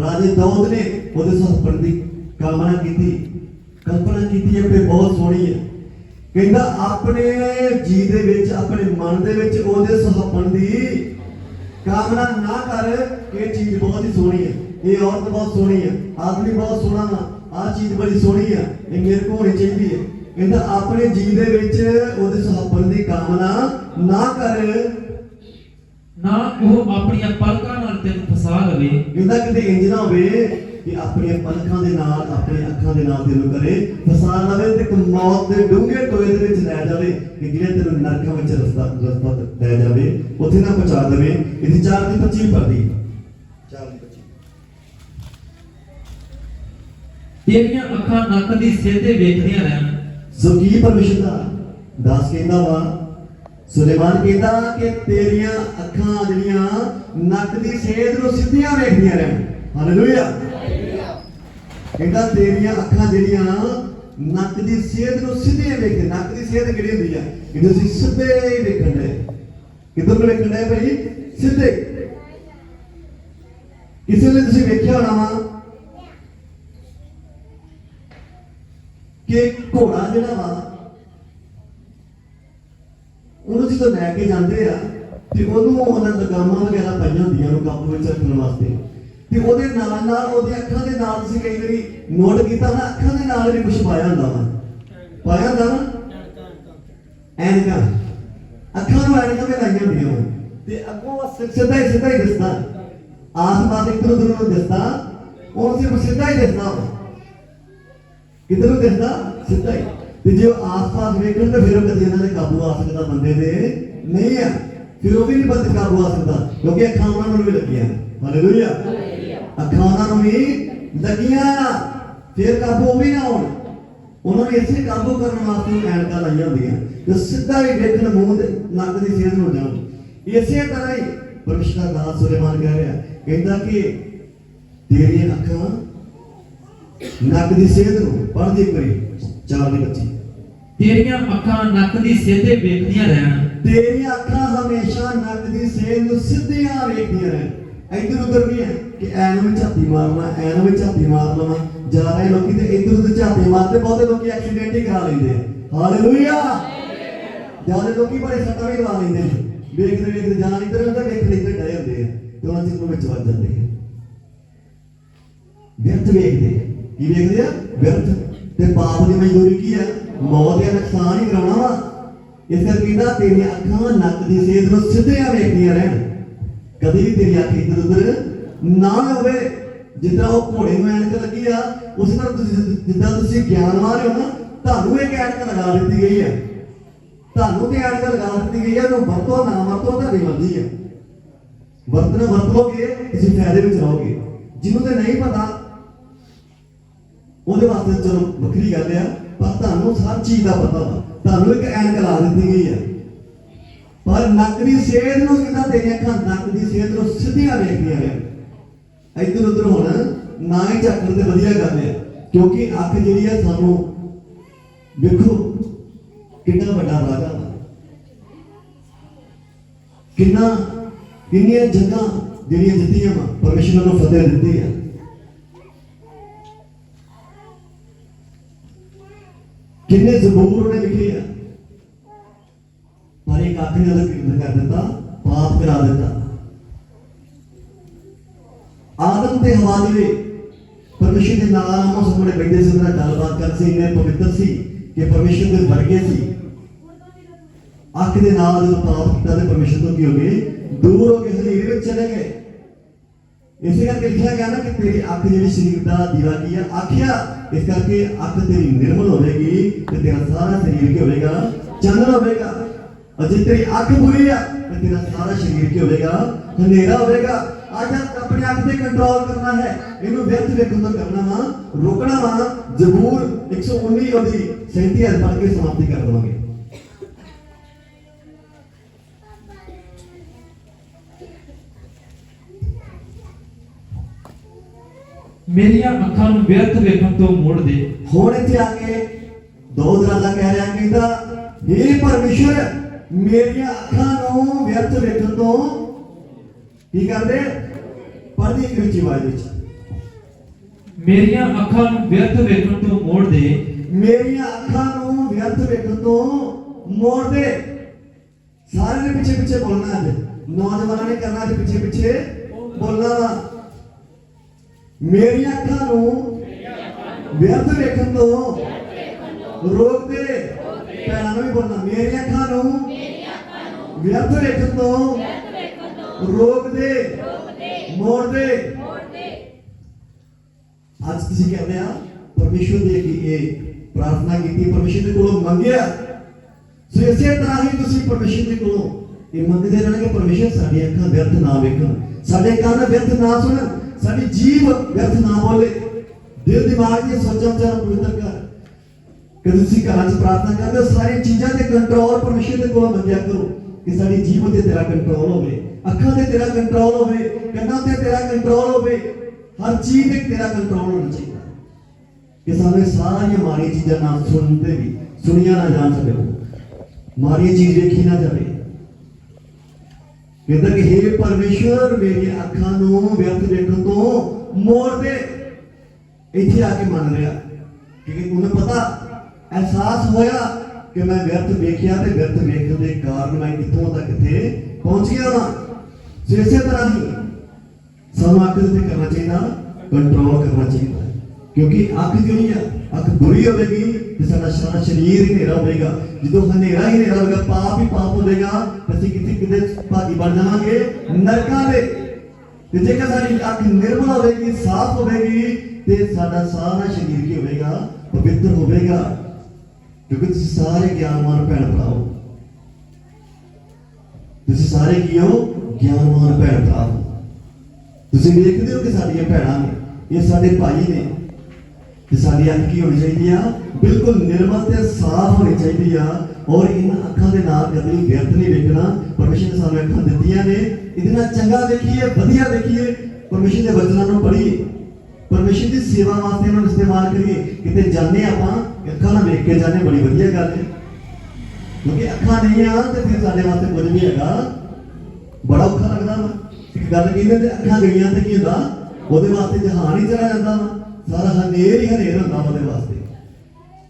ਰਾਜੇ ਦਾਊਦ ਨੇ ਉਹਦੇ ਸੁਹੱਬਣ ਦੀ ਕਾਮਨਾ ਕੀਤੀ, ਕਲਪਨਾ ਕੀਤੀ ਹੈ ਕਿ ਬਹੁਤ ਸੋਹਣੀ ਹੈ। ਕਹਿੰਦਾ, ਆਪਣੇ ਜੀ ਦੇ ਵਿੱਚ, ਆਪਣੇ ਮਨ ਦੇ ਵਿੱਚ ਉਹਦੇ ਸੁਹੱਬਣ ਦੀ ਕਾਮਨਾ ਨਾ ਕਰ, ਇਹ ਚੀਜ਼ ਬਹੁਤ ਹੀ ਸੋਹਣੀ ਹੈ। ਇਹ ਔਰਤ ਬਹੁਤ ਸੋਹਣੀ ਹੈ। ਆਦਮੀ ਬਹੁਤ ਸੋਹਣਾ ਵਾ। ਆਹ ਚੀਜ਼ ਬੜੀ ਸੋਹਣੀ ਹੈ। ਇਹ ਮੇਰੇ ਕੋਲ ਹੋਣੀ ਚਾਹੀਦੀ ਹੈ। ਕਹਿੰਦਾ ਆਪਣੇ ਜੀ ਦੇ ਵਿੱਚ ਉਹਦੇ ਸੁਹੱਬਣ ਦੀ ਕਾਮਨਾ ਨਾ ਕਰ। ਨਾ ਉਹ ਆਪਣੀਆਂ ਪਲਕਾਂ ਨਾਲ ਤੈਨੂੰ ਫਸਾ ਲਵੇ। ਕਹਿੰਦਾ ਕਿਤੇ ਇੰਜ ਨਾ ਹੋਵੇ ਕਿ ਆਪਣੀਆਂ ਪਲਕਾਂ ਦੇ ਨਾਲ ਆਪਣੀਆਂ ਅੱਖਾਂ ਦੇ ਨਾਲ ਤੈਨੂੰ ਕਰੇ ਫਸਾ ਲਵੇ ਤੇ ਮੌਤ ਦੇ ਡੂੰਘੇ ਟੋਏ ਦੇ ਵਿੱਚ ਲੈ ਜਾਵੇ ਕਿ ਜਿਹੜੇ ਤੈਨੂੰ ਨਰਕਾਂ ਵਿੱਚ ਰਸਤਾ ਰਸਤਾ ਲੈ ਜਾਵੇ ਉੱਥੇ ਨਾ ਪਹੁੰਚਾ ਦੇਵੇ। ਇਹਦੀ 4 ਦੀ 25 ਪੜਦੀ 4 ਦੀ ਤੇਰੀਆਂ ਅੱਖਾਂ ਨੱਕ ਦੀ ਸਿੱਧੇ ਵੇਖਦੀਆਂ ਰਹਿਣ। ਸੋ ਕੀ ਪਰਮੇਸ਼ਰ ਦਾ ਦਾਸ ਕਹਿੰਦਾ ਵਾ, ਸੁਲੇਮਾਨ ਕਹਿੰਦਾ ਕਿ ਤੇਰੀਆਂ ਅੱਖਾਂ ਜਿਹੜੀਆਂ ਨੱਕ ਦੀ ਸੇਧ ਨੂੰ ਸਿੱਧੀਆਂ ਵੇਖਦੀਆਂ ਰਹਿਣ। ਹਾਲੇਲੂਇਆ ਕਹਿੰਦਾ ਤੇਰੀਆਂ ਅੱਖਾਂ ਜਿਹੜੀਆਂ ਨੱਕ ਦੀ ਸੇਧ ਨੂੰ ਸਿੱਧੀਆਂ ਵੇਖਦੇ ਨੱਕ ਦੀ ਸੇਧ ਕਿਹੜੀ ਹੁੰਦੀ ਆ? ਕਿ ਤੁਸੀਂ ਸਿੱਧੇ ਹੀ ਵੇਖਣ ਦੇ। ਕਿੱਧਰ ਨੂੰ ਵੇਖਣ ਦੇ ਭਾਈ? ਸਿੱਧੇ। ਕਿਸੇ ਨੇ ਤੁਸੀਂ ਵੇਖਿਆ ਹੋਣਾ ਵਾ ਕਿ ਘੋੜਾ ਜਿਹੜਾ ਵਾ, ਉਹਨੂੰ ਜਦੋਂ ਲੈ ਕੇ ਜਾਂਦੇ ਆ, ਤੇ ਉਹਨੂੰ ਉਹਨਾਂ ਲਗਾਮਾਂ ਵਗੈਰਾ ਪਾਈਆਂ ਹੁੰਦੀਆਂ ਉਹਨੂੰ ਕਾਬੂ ਵਿੱਚ ਰੱਖਣ ਵਾਸਤੇ। ਤੇ ਉਹਦੇ ਨਾਲ ਨਾਲ ਉਹਦੀਆਂ ਅੱਖਾਂ ਦੇ ਨਾਲ ਤੁਸੀਂ ਕਈ ਵਾਰੀ ਨੋਟ ਕੀਤਾ ਨਾ, ਅੱਖਾਂ ਦੇ ਨਾਲ ਵੀ ਕੁਝ ਪਾਇਆ ਹੁੰਦਾ ਵਾ। ਪਾਇਆ ਹੁੰਦਾ ਨਾ ਐਨਕਾਂ ਅੱਖਾਂ ਨੂੰ ਐਨਕਾਂ ਵੀ ਲਾਈਆਂ ਹੁੰਦੀਆਂ ਵਾ? ਤੇ ਅੱਗੋਂ ਸਿੱਧਾ ਹੀ ਸਿੱਧਾ ਹੀ ਦਿਸਦਾ। ਆਸ-ਪਾਸ ਇੱਕ ਦੂਜੇ ਨੂੰ ਦਿਸਦਾ। ਉਹ ਸਿਰਫ ਸਿੱਧਾ ਹੀ ਦਿਸਦਾ ਵਾ। ਕਿਧਰ ਨੂੰ ਸਿੱਧਾ ਹੀ। ਤੇ ਜੇ ਆਸ-ਪਾਸ ਵੇਖਣ, ਤਾਂ ਫਿਰ ਕਦੇ ਇਹਨਾਂ ਦੇ ਕਾਬੂ ਆ ਸਕਦਾ, ਬੰਦੇ ਦੇ ਨਹੀਂ ਆ। ਫਿਰ ਉਹ ਵੀ ਨਹੀਂ ਬੰਦੇ ਕਾਬੂ ਆ ਸਕਦਾ, ਕਿਉਂਕਿ ਅੱਖਾਂ ਉਹਨਾਂ ਨੂੰ ਵੀ ਲੱਗੀਆਂ। ਹਾਲੇਲੂਇਆ ਅੱਖਾਂ ਉਹਨਾਂ ਨੂੰ ਵੀ ਲੱਗੀਆਂ। ਫਿਰ ਕਾਬੂ ਉਹ ਵੀ ਨਾ ਹੋਣ। ਉਹਨਾਂ ਨੇ ਇਸੇ ਕਾਬੂ ਕਰਨ ਵਾਸਤੇ ਐਨਕਾਂ ਲਾਈਆਂ ਹੁੰਦੀਆਂ। ਤੇ ਸਿੱਧਾ ਹੀ ਵੇਖਣ, ਮੂੰਹ ਦੇ ਨੱਕ ਦੀ ਸੇਧ ਨੂੰ ਜਾਣ। ਇਸੇ ਤਰ੍ਹਾਂ ਹੀ ਪਰਮੇਸ਼ਰ ਦਾ ਦਾਸ ਸੁਲੇਮਾਨ ਕਹਿ ਰਿਹਾ ਕਹਿੰਦਾ ਕਿ ਤੇਰੀਆਂ ਅੱਖਾਂ ਨੱਕ ਦੀ ਸੇਧ ਨੂੰ ਪੜ੍ਹਦੀ ਕਰੀ ਚਾਰ ਦੀ ਬੱਚੀ। ਤੇਰੀਆਂ ਅੱਖਾਂ ਨੱਕ ਦੀ ਸਿੱਧੇ ਵੇਖਦੀਆਂ ਰਹਿਣ। ਤੇਰੀਆਂ ਅੱਖਾਂ ਹਮੇਸ਼ਾ ਨੱਕ ਦੀ ਸੇਧ ਨੂੰ ਸਿੱਧੀਆਂ ਵੇਖਦੀਆਂ ਰਹਿਣ। ਇੱਧਰ ਉੱਧਰ ਨਹੀਂ ਹੈ ਕਿ ਐਨ ਵਿੱਚ ਝਾਤੀ ਮਾਰਨਾ ਐਨ ਵਿੱਚ ਝਾਤੀ ਮਾਰ ਲਵਾਂ। ਜਾ ਰਹੇ ਲੋਕੀ ਤੇ ਇੱਧਰ ਉੱਧਰ ਝਾਤੀ ਮਾਰਦੇ ਬਹੁਤੇ ਲੋਕੀ ਐਕਸੀਡੈਂਟ ਹੀ ਕਰਾ ਲੈਂਦੇ ਆ। ਹਾਲੇਲੂਇਆ ਜ਼ਿਆਦਾ ਲੋਕੀ ਬੜੇ ਸੱਟਾਂ ਵੀ ਲਵਾ ਲੈਂਦੇ ਨੇ ਵੇਖਦੇ ਵੇਖਦੇ ਜਾਨ ਇੱਧਰ ਹੁੰਦਾ ਵੇਖਦੇ ਇੱਧਰ ਡਏ ਹੁੰਦੇ ਆ। ਤੇ ਉਹਨਾਂ ਨੂੰ ਵਿੱਚ ਵੱਜ ਜਾਂਦੇ ਆ। ਵਿਅਰਥ ਵੇਖਦੇ ਆ। ਕੀ ਵੇਖਦੇ ਆ? ਵਿਅਰਥ। ਤੇ ਪਾਪ ਦੀ ਮਜ਼ਦੂਰੀ ਕੀ ਆ? ਮੌਤ ਦਾ ਨੁਕਸਾਨ ਹੀ ਕਰਾਉਣਾ ਵਾ। ਇਸ ਕਰਕੇ ਕਹਿੰਦਾ, ਤੇਰੀਆਂ ਅੱਖਾਂ ਨੱਕ ਦੀ ਸੇਧ ਨੂੰ ਸਿੱਧੀਆਂ ਵੇਖਦੀਆਂ ਰਹਿਣ। ਕਦੀ ਵੀ ਤੇਰੀ ਅੱਖ ਇੱਧਰ ਉੱਧਰ ਨਾ ਹੋਵੇ। ਜਿੱਦਾਂ ਉਹ ਘੋੜੇ ਨੂੰ ਐਨਕ ਲੱਗੀ ਆ, ਉਸ ਤਰ੍ਹਾਂ ਤੁਸੀਂ ਜਿੱਦਾਂ ਤੁਸੀਂ ਗਿਆਨਵਾਨ ਹੋ ਨਾ, ਤੁਹਾਨੂੰ ਇੱਕ ਐਨਕ ਲਗਾ ਦਿੱਤੀ ਗਈ ਆ। ਤੁਹਾਨੂੰ ਤੇ ਐਨਕ ਲਗਾ ਦਿੱਤੀ ਗਈ ਆ ਉਹਨੂੰ ਵਰਤੋ ਨਾ ਵਰਤੋ, ਤੁਹਾਡੀ ਮਰਜ਼ੀ ਆ। ਵਰਤਣਾ ਵਰਤੋਗੇ, ਤੁਸੀਂ ਫਾਇਦੇ ਵਿੱਚ ਰਹੋਗੇ। ਜਿਹਨੂੰ ਤੇ ਨਹੀਂ ਪਤਾ ਉਹਦੇ ਵਾਸਤੇ ਚਲੋ ਵੱਖਰੀ ਗੱਲ ਆ, ਪਰ ਤੁਹਾਨੂੰ ਸਭ ਚੀਜ਼ ਦਾ ਪਤਾ ਵਾ। ਤੁਹਾਨੂੰ ਇੱਕ ਐਨਕ ਲਾ ਦਿੱਤੀ ਗਈ ਆ। ਪਰ ਨੱਕ ਦੀ ਸੇਧ ਨੂੰ ਕਿਦਾਂ ਤੇਰੀਆਂ ਅੱਖਾਂ, ਨੱਕ ਦੀ ਸੇਧ ਨੂੰ ਸਿੱਧੀਆਂ ਵੇਖਦੀਆਂ ਨੇ ਇੱਧਰ ਉੱਧਰ ਹੁਣ ਨਾ ਹੀ ਝਾਕਣ ਤੇ ਵਧੀਆ ਗੱਲ ਹੈ ਕਿਉਂਕਿ ਅੱਖ ਜਿਹੜੀ ਆ ਸਾਨੂੰ ਵੇਖੋ, ਕਿੰਨਾ ਵੱਡਾ ਰਾਜਾ ਵਾ। ਕਿੰਨਾ ਕਿੰਨੀਆਂ ਜਗ੍ਹਾ ਜਿਹੜੀਆਂ ਦਿੱਤੀਆਂ ਵਾ ਪਰਮੇਸ਼ਰ ਨੂੰ ਫਤਿਹ ਦਿੱਤੀ ਆ। ਕਿੰਨੇ ਜ਼ਬੂਰ ਉਹਨੇ ਲਿਖੇ ਆ? ਪਰ ਇੱਕ ਅੱਖ ਨੇ ਉਹਦਾ ਕਰ ਦਿੱਤਾ, ਪਾਪ ਕਰਾ ਦਿੱਤਾ। ਆਦਮ ਤੇ ਹਵਾ ਦੇ ਪਰਮੇਸ਼ਰ ਦੇ ਨਾਲ ਆਮੋ ਸਾਹਮਣੇ ਬੈਠੇ ਸੀ ਉਹਨਾਂ ਨਾਲ ਗੱਲਬਾਤ ਕਰ ਸੀ, ਇੰਨੇ ਪਵਿੱਤਰ ਸੀ ਕਿ ਪਰਮੇਸ਼ਰ ਦੇ ਵਰਗੇ ਸੀ। ਅੱਖ ਦੇ ਨਾਲ ਜਦੋਂ ਪਾਪ ਕੀਤਾ ਤੇ ਪਰਮੇਸ਼ਰ ਤੋਂ ਕੀ ਹੋ ਗਏ? ਦੂਰ ਹੋ ਗਏ ਹਨੇਰੇ ਵਿੱਚ ਚਲੇ ਗਏ। ਇਸੇ ਕਰਕੇ ਲਿਖਿਆ ਗਿਆ ਨਾ ਕਿ ਤੇਰੀ ਅੱਖ ਜਿਹੜੀ ਸਰੀਰ ਦਾ ਦੀਵਾ ਕੀ ਆ? ਆਖਿਆ ਇਸ ਕਰਕੇ ਅੱਖ ਤੇਰੀ ਨਿਰਮਲ ਹੋਵੇਗੀ ਤੇ ਤੇਰਾ ਸਾਰਾ ਸਰੀਰ ਕੀ ਹੋਵੇਗਾ? ਚਾਨਣ ਹੋਵੇਗਾ। ਅਜੇ ਤੇਰੀ ਅੱਖ ਬੁਰੀ ਆ, ਤੇ ਤੇਰਾ ਸਾਰਾ ਸਰੀਰ ਕੀ ਹੋਵੇਗਾ? ਹਨੇਰਾ ਹੋਵੇਗਾ। ਅੱਜ ਆਪ ਆਪਣੇ ਅੱਖ ਤੇ ਕੰਟਰੋਲ ਕਰਨਾ ਹੈ। ਇਹਨੂੰ ਵਿਅਰਥ ਵੇਖਣ ਤੋਂ ਕਰਨਾ ਵਾ, ਰੋਕਣਾ ਵਾ। ਜ਼ਬੂਰ 119 ਉਹਦੀ 37 ਹਜ਼ਾਰ ਪੜ੍ਹ ਕੇ ਸਮਾਪਤੀ ਕਰ ਦਵਾਂਗੇ। ਮੇਰੀਆਂ ਅੱਖਾਂ ਨੂੰ ਵਿਅਰਥ ਵੇਖਣ ਤੋਂ ਮੋੜ ਦੇ ਹੁਣ ਇੱਥੇ ਆ ਕੇ ਦੋ ਦਰਾਲਾ ਕਹਿ ਰਿਹਾ ਕਹਿੰਦਾ ਇਹ ਪਰਮੇਸ਼ਰ ਮੇਰੀਆਂ ਅੱਖਾਂ ਨੂੰ ਵਿਅਰਥ ਵੇਖਣ ਤੋਂ ਕੀ ਕਰਦੇ? ਪੜ੍ਹਦੀ ਇੱਕ ਆਵਾਜ਼ ਵਿੱਚ। ਮੇਰੀਆਂ ਅੱਖਾਂ ਨੂੰ ਵਿਅਰਥ ਵੇਖਣ ਤੋਂ ਮੋੜ ਦੇ ਮੇਰੀਆਂ ਅੱਖਾਂ ਨੂੰ ਵਿਅਰਥ ਵੇਖਣ ਤੋਂ ਮੋੜ ਦੇ ਸਾਰੇ ਨੇ ਪਿੱਛੇ ਪਿੱਛੇ ਬੋਲਣਾ ਅੱਜ। ਨੌਜਵਾਨਾਂ ਨੇ ਕਰਨਾ ਅੱਜ ਪਿੱਛੇ ਪਿੱਛੇ ਬੋਲਣਾ ਮੇਰੀਆਂ ਅੱਖਾਂ ਨੂੰ ਵਿਅਰਥ ਵੇਖਣ ਤੋਂ ਰੋਕ ਦੇ। ਭੈਣਾਂ ਨੂੰ ਵੀ ਬੋਲਣਾ, ਮੇਰੀਆਂ ਅੱਖਾਂ ਨੂੰ ਵਿਅਰਥ ਵੇਖਣ ਤੋਂ ਰੋਕ ਦੇ, ਮੋੜ ਦੇ। ਅੱਜ ਤੁਸੀਂ ਕਹਿੰਦੇ ਆ ਪਰਮੇਸ਼ਵਰ ਦੇ ਅੱਗੇ ਇਹ ਪ੍ਰਾਰਥਨਾ ਕੀਤੀ ਪਰਮੇਸ਼ਵਰ ਦੇ ਕੋਲੋਂ ਮੰਗਿਆ। ਸੋ ਇਸੇ ਤਰ੍ਹਾਂ ਹੀ ਤੁਸੀਂ ਪਰਮੇਸ਼ਵਰ ਦੇ ਕੋਲੋਂ ਇਹ ਮੰਗਦੇ ਰਹਿਣਾ ਕਿ ਪਰਮੇਸ਼ਵਰ ਸਾਡੀਆਂ ਅੱਖਾਂ ਵਿਅਰਥ ਨਾ ਵੇਖਣ, ਸਾਡੇ ਕੰਨ ਵਿਅਰਥ ਨਾ ਸੁਣਨ। ਸਾਡੀ ਜੀਵ ਵਿਅਰਥ ਨਾ ਬੋਲੇ। ਦਿਲ ਦਿਮਾਗ ਦੀਆਂ ਸੋਚਾਂ ਵਿਚਾਰਾਂ ਪਵਿੱਤਰ ਕਰ। ਕਿ ਤੁਸੀਂ ਘਰਾਂ 'ਚ ਪ੍ਰਾਰਥਨਾ ਕਰਦੇ ਹੋ, ਸਾਰੀਆਂ ਚੀਜ਼ਾਂ ਤੇ ਕੰਟਰੋਲ ਪਰਮੇਸ਼ਵਰ ਦੇ ਕੋਲੋਂ ਮੰਗਿਆ ਕਰੋ ਕਿ ਸਾਡੀ ਜੀਭ ਤੇ ਤੇਰਾ ਕੰਟਰੋਲ ਹੋਵੇ। ਅੱਖਾਂ ਤੇ ਤੇਰਾ ਕੰਟਰੋਲ ਹੋਵੇ, ਕੰਨਾਂ ਤੇ ਤੇਰਾ ਕੰਟਰੋਲ ਹੋਵੇ। ਹਰ ਚੀਜ਼ ਤੇ ਤੇਰਾ ਕੰਟਰੋਲ ਹੋਣਾ ਚਾਹੀਦਾ। ਕਿ ਸਾਨੂੰ ਸਾਰੀਆਂ ਮਾੜੀਆਂ ਚੀਜ਼ਾਂ ਨਾ ਸੁਣਦੇ ਵੀ, ਸੁਣੀਆਂ ਨਾ ਜਾਣ ਸਕੇ ਮਾੜੀ ਚੀਜ਼ ਵੇਖੀ ਨਾ ਜਾਵੇ। ਕਹਿੰਦਾ ਕਿ हे ਪਰਮੇਸ਼ਵਰ, ਮੇਰੀਆਂ ਅੱਖਾਂ ਨੂੰ ਵਿਅਰਥ ਵੇਖਣ ਤੋਂ ਮੋੜ ਦੇ। ਇੱਥੇ ਆ ਕੇ ਮੰਨ ਰਿਹਾ ਕਿਉਂਕਿ ਉਹਨੂੰ ਪਤਾ, ਅਹਿਸਾਸ ਹੋਇਆ ਕਿ ਮੈਂ ਵਿਅਰਥ ਵੇਖਿਆ ਤੇ ਵਿਅਰਥ ਵੇਖਣ ਦੇ ਕਾਰਨ ਮੈਂ ਕਿੱਥੋਂ ਤੱਕ ਇੱਥੇ ਪਹੁੰਚ ਗਿਆ ਹਾਂ ਸੋ ਇਸੇ ਤਰ੍ਹਾਂ ਹੀ ਸਾਨੂੰ ਅੱਖ ਦੇ ਕਰਨਾ ਚਾਹੀਦਾ ਕੰਟਰੋਲ ਕਰਨਾ ਚਾਹੀਦਾ। ਕਿਉਂਕਿ ਅੱਖ ਜਿਹੜੀ ਆ, ਅੱਖ ਬੁਰੀ ਹੋਵੇਗੀ ਤੇ ਸਾਡਾ ਸਾਰਾ ਸਰੀਰ ਹਨੇਰਾ ਹੋਵੇਗਾ। ਜਦੋਂ ਹਨੇਰਾ ਹੀ ਹਨੇਰਾ ਹੋਵੇਗਾ, ਪਾਪ ਹੀ ਪਾਪ ਹੋਵੇਗਾ ਅਸੀਂ ਕਿਤੇ ਕਿਤੇ ਭਾਗੀ ਬਣ ਜਾਵਾਂਗੇ? ਨਰਕਾਂ ਦੇ। ਤੇ ਜੇਕਰ ਸਾਡੀ ਅੱਖ ਨਿਰਮਲ ਹੋਵੇਗੀ, ਸਾਫ਼ ਹੋਵੇਗੀ, ਤੇ ਸਾਡਾ ਸਾਰਾ ਸਰੀਰ ਕੀ ਹੋਵੇਗਾ? ਪਵਿੱਤਰ ਹੋਵੇਗਾ। ਕਿਉਂਕਿ ਤੁਸੀਂ ਸਾਰੇ ਗਿਆਨਵਾਨ ਭੈਣ ਭਰਾਓ। ਤੁਸੀਂ ਸਾਰੇ ਕੀ ਹੋ? ਗਿਆਨਵਾਨ ਭੈਣ ਭਰਾ ਤੁਸੀਂ ਵੇਖਦੇ ਹੋ ਕਿ ਸਾਡੀਆਂ ਭੈਣਾਂ ਨੇ, ਇਹ ਸਾਡੇ ਭਾਈ ਨੇ ਕਿ ਸਾਡੀ ਅੱਖ ਕੀ ਹੋਣੀ ਚਾਹੀਦੀ ਆ? ਬਿਲਕੁਲ ਨਿਰਮਲ ਤੇ ਸਾਫ਼ ਹੋਣੀ ਚਾਹੀਦੀ ਆ। ਔਰ ਇਹਨਾਂ ਅੱਖਾਂ ਦੇ ਨਾਲ ਕਦੇ ਵਿਅਰਥ ਨਹੀਂ ਵੇਖਣਾ ਪਰਮੇਸ਼ਰ ਨੇ ਸਾਨੂੰ ਅੱਖਾਂ ਦਿੱਤੀਆਂ ਨੇ। ਇਹਦੇ ਨਾਲ ਚੰਗਾ ਵੇਖੀਏ ਵਧੀਆ ਦੇਖੀਏ। ਪਰਮੇਸ਼ਰ ਦੇ ਵਚਨਾਂ ਨੂੰ ਪੜ੍ਹੀਏ। ਪਰਮੇਸ਼ਰ ਦੀ ਸੇਵਾ ਵਾਸਤੇ ਇਹਨਾਂ ਨੂੰ ਇਸਤੇਮਾਲ ਕਰੀਏ। ਕਿਤੇ ਜਾਂਦੇ ਆਪਾਂ, ਅੱਖਾਂ ਨਾਲ ਵੇਖ ਕੇ ਜਾਂਦੇ, ਬੜੀ ਵਧੀਆ ਗੱਲ ਹੈ। ਕਿਉਂਕਿ ਅੱਖਾਂ ਨਹੀਂ ਆ, ਤੇ ਫਿਰ ਸਾਡੇ ਵਾਸਤੇ ਕੁਝ ਵੀ ਹੈਗਾ। ਬੜਾ ਔਖਾ ਲੱਗਦਾ ਵਾ। ਇੱਕ ਗੱਲ ਕਹਿੰਦੇ ਤੇ ਅੱਖਾਂ ਗਈਆਂ ਤੇ ਕੀ ਹੁੰਦਾ? ਉਹਦੇ ਵਾਸਤੇ ਜਹਾਨ ਹੀ ਚਲਾ ਜਾਂਦਾ ਵਾ। ਸਾਰਾ ਹਨੇਰ ਹੀ ਹਨੇਰ ਹੁੰਦਾ ਉਹਦੇ ਵਾਸਤੇ।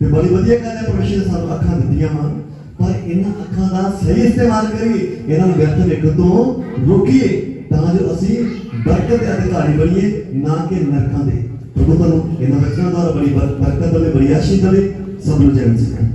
ਤੇ ਬੜੀ ਵਧੀਆ ਗੱਲ ਹੈ ਪਰਮੇਸ਼ਰ ਨੇ ਸਾਨੂੰ ਅੱਖਾਂ ਦਿੱਤੀਆਂ ਹਨ। ਪਰ ਇਹਨਾਂ ਅੱਖਾਂ ਦਾ ਸਹੀ ਇਸਤੇਮਾਲ ਕਰੀਏ, ਇਹਨਾਂ ਨੂੰ ਵਿਅਰਥ ਵੇਖਣ ਤੋਂ ਰੋਕੀਏ, ਤਾਂ ਜੋ ਅਸੀਂ ਬਰਕਤ ਦੇ ਅਧਿਕਾਰੀ ਬਣੀਏ, ਨਾ ਕਿ ਨਰਕਾਂ ਦੇ। ਪ੍ਰਭੂ ਤੁਹਾਨੂੰ ਇਹਨਾਂ ਬੱਚਿਆਂ ਦਾ ਬੜੀ ਬਰ- ਬਰਕਤ ਦੇਵੇ, ਬੜੀ ਆਸ਼ੀਸ਼ ਦੇਵੇ। ਸਭ ਨੂੰ ਜੈ ਮਸੀਹ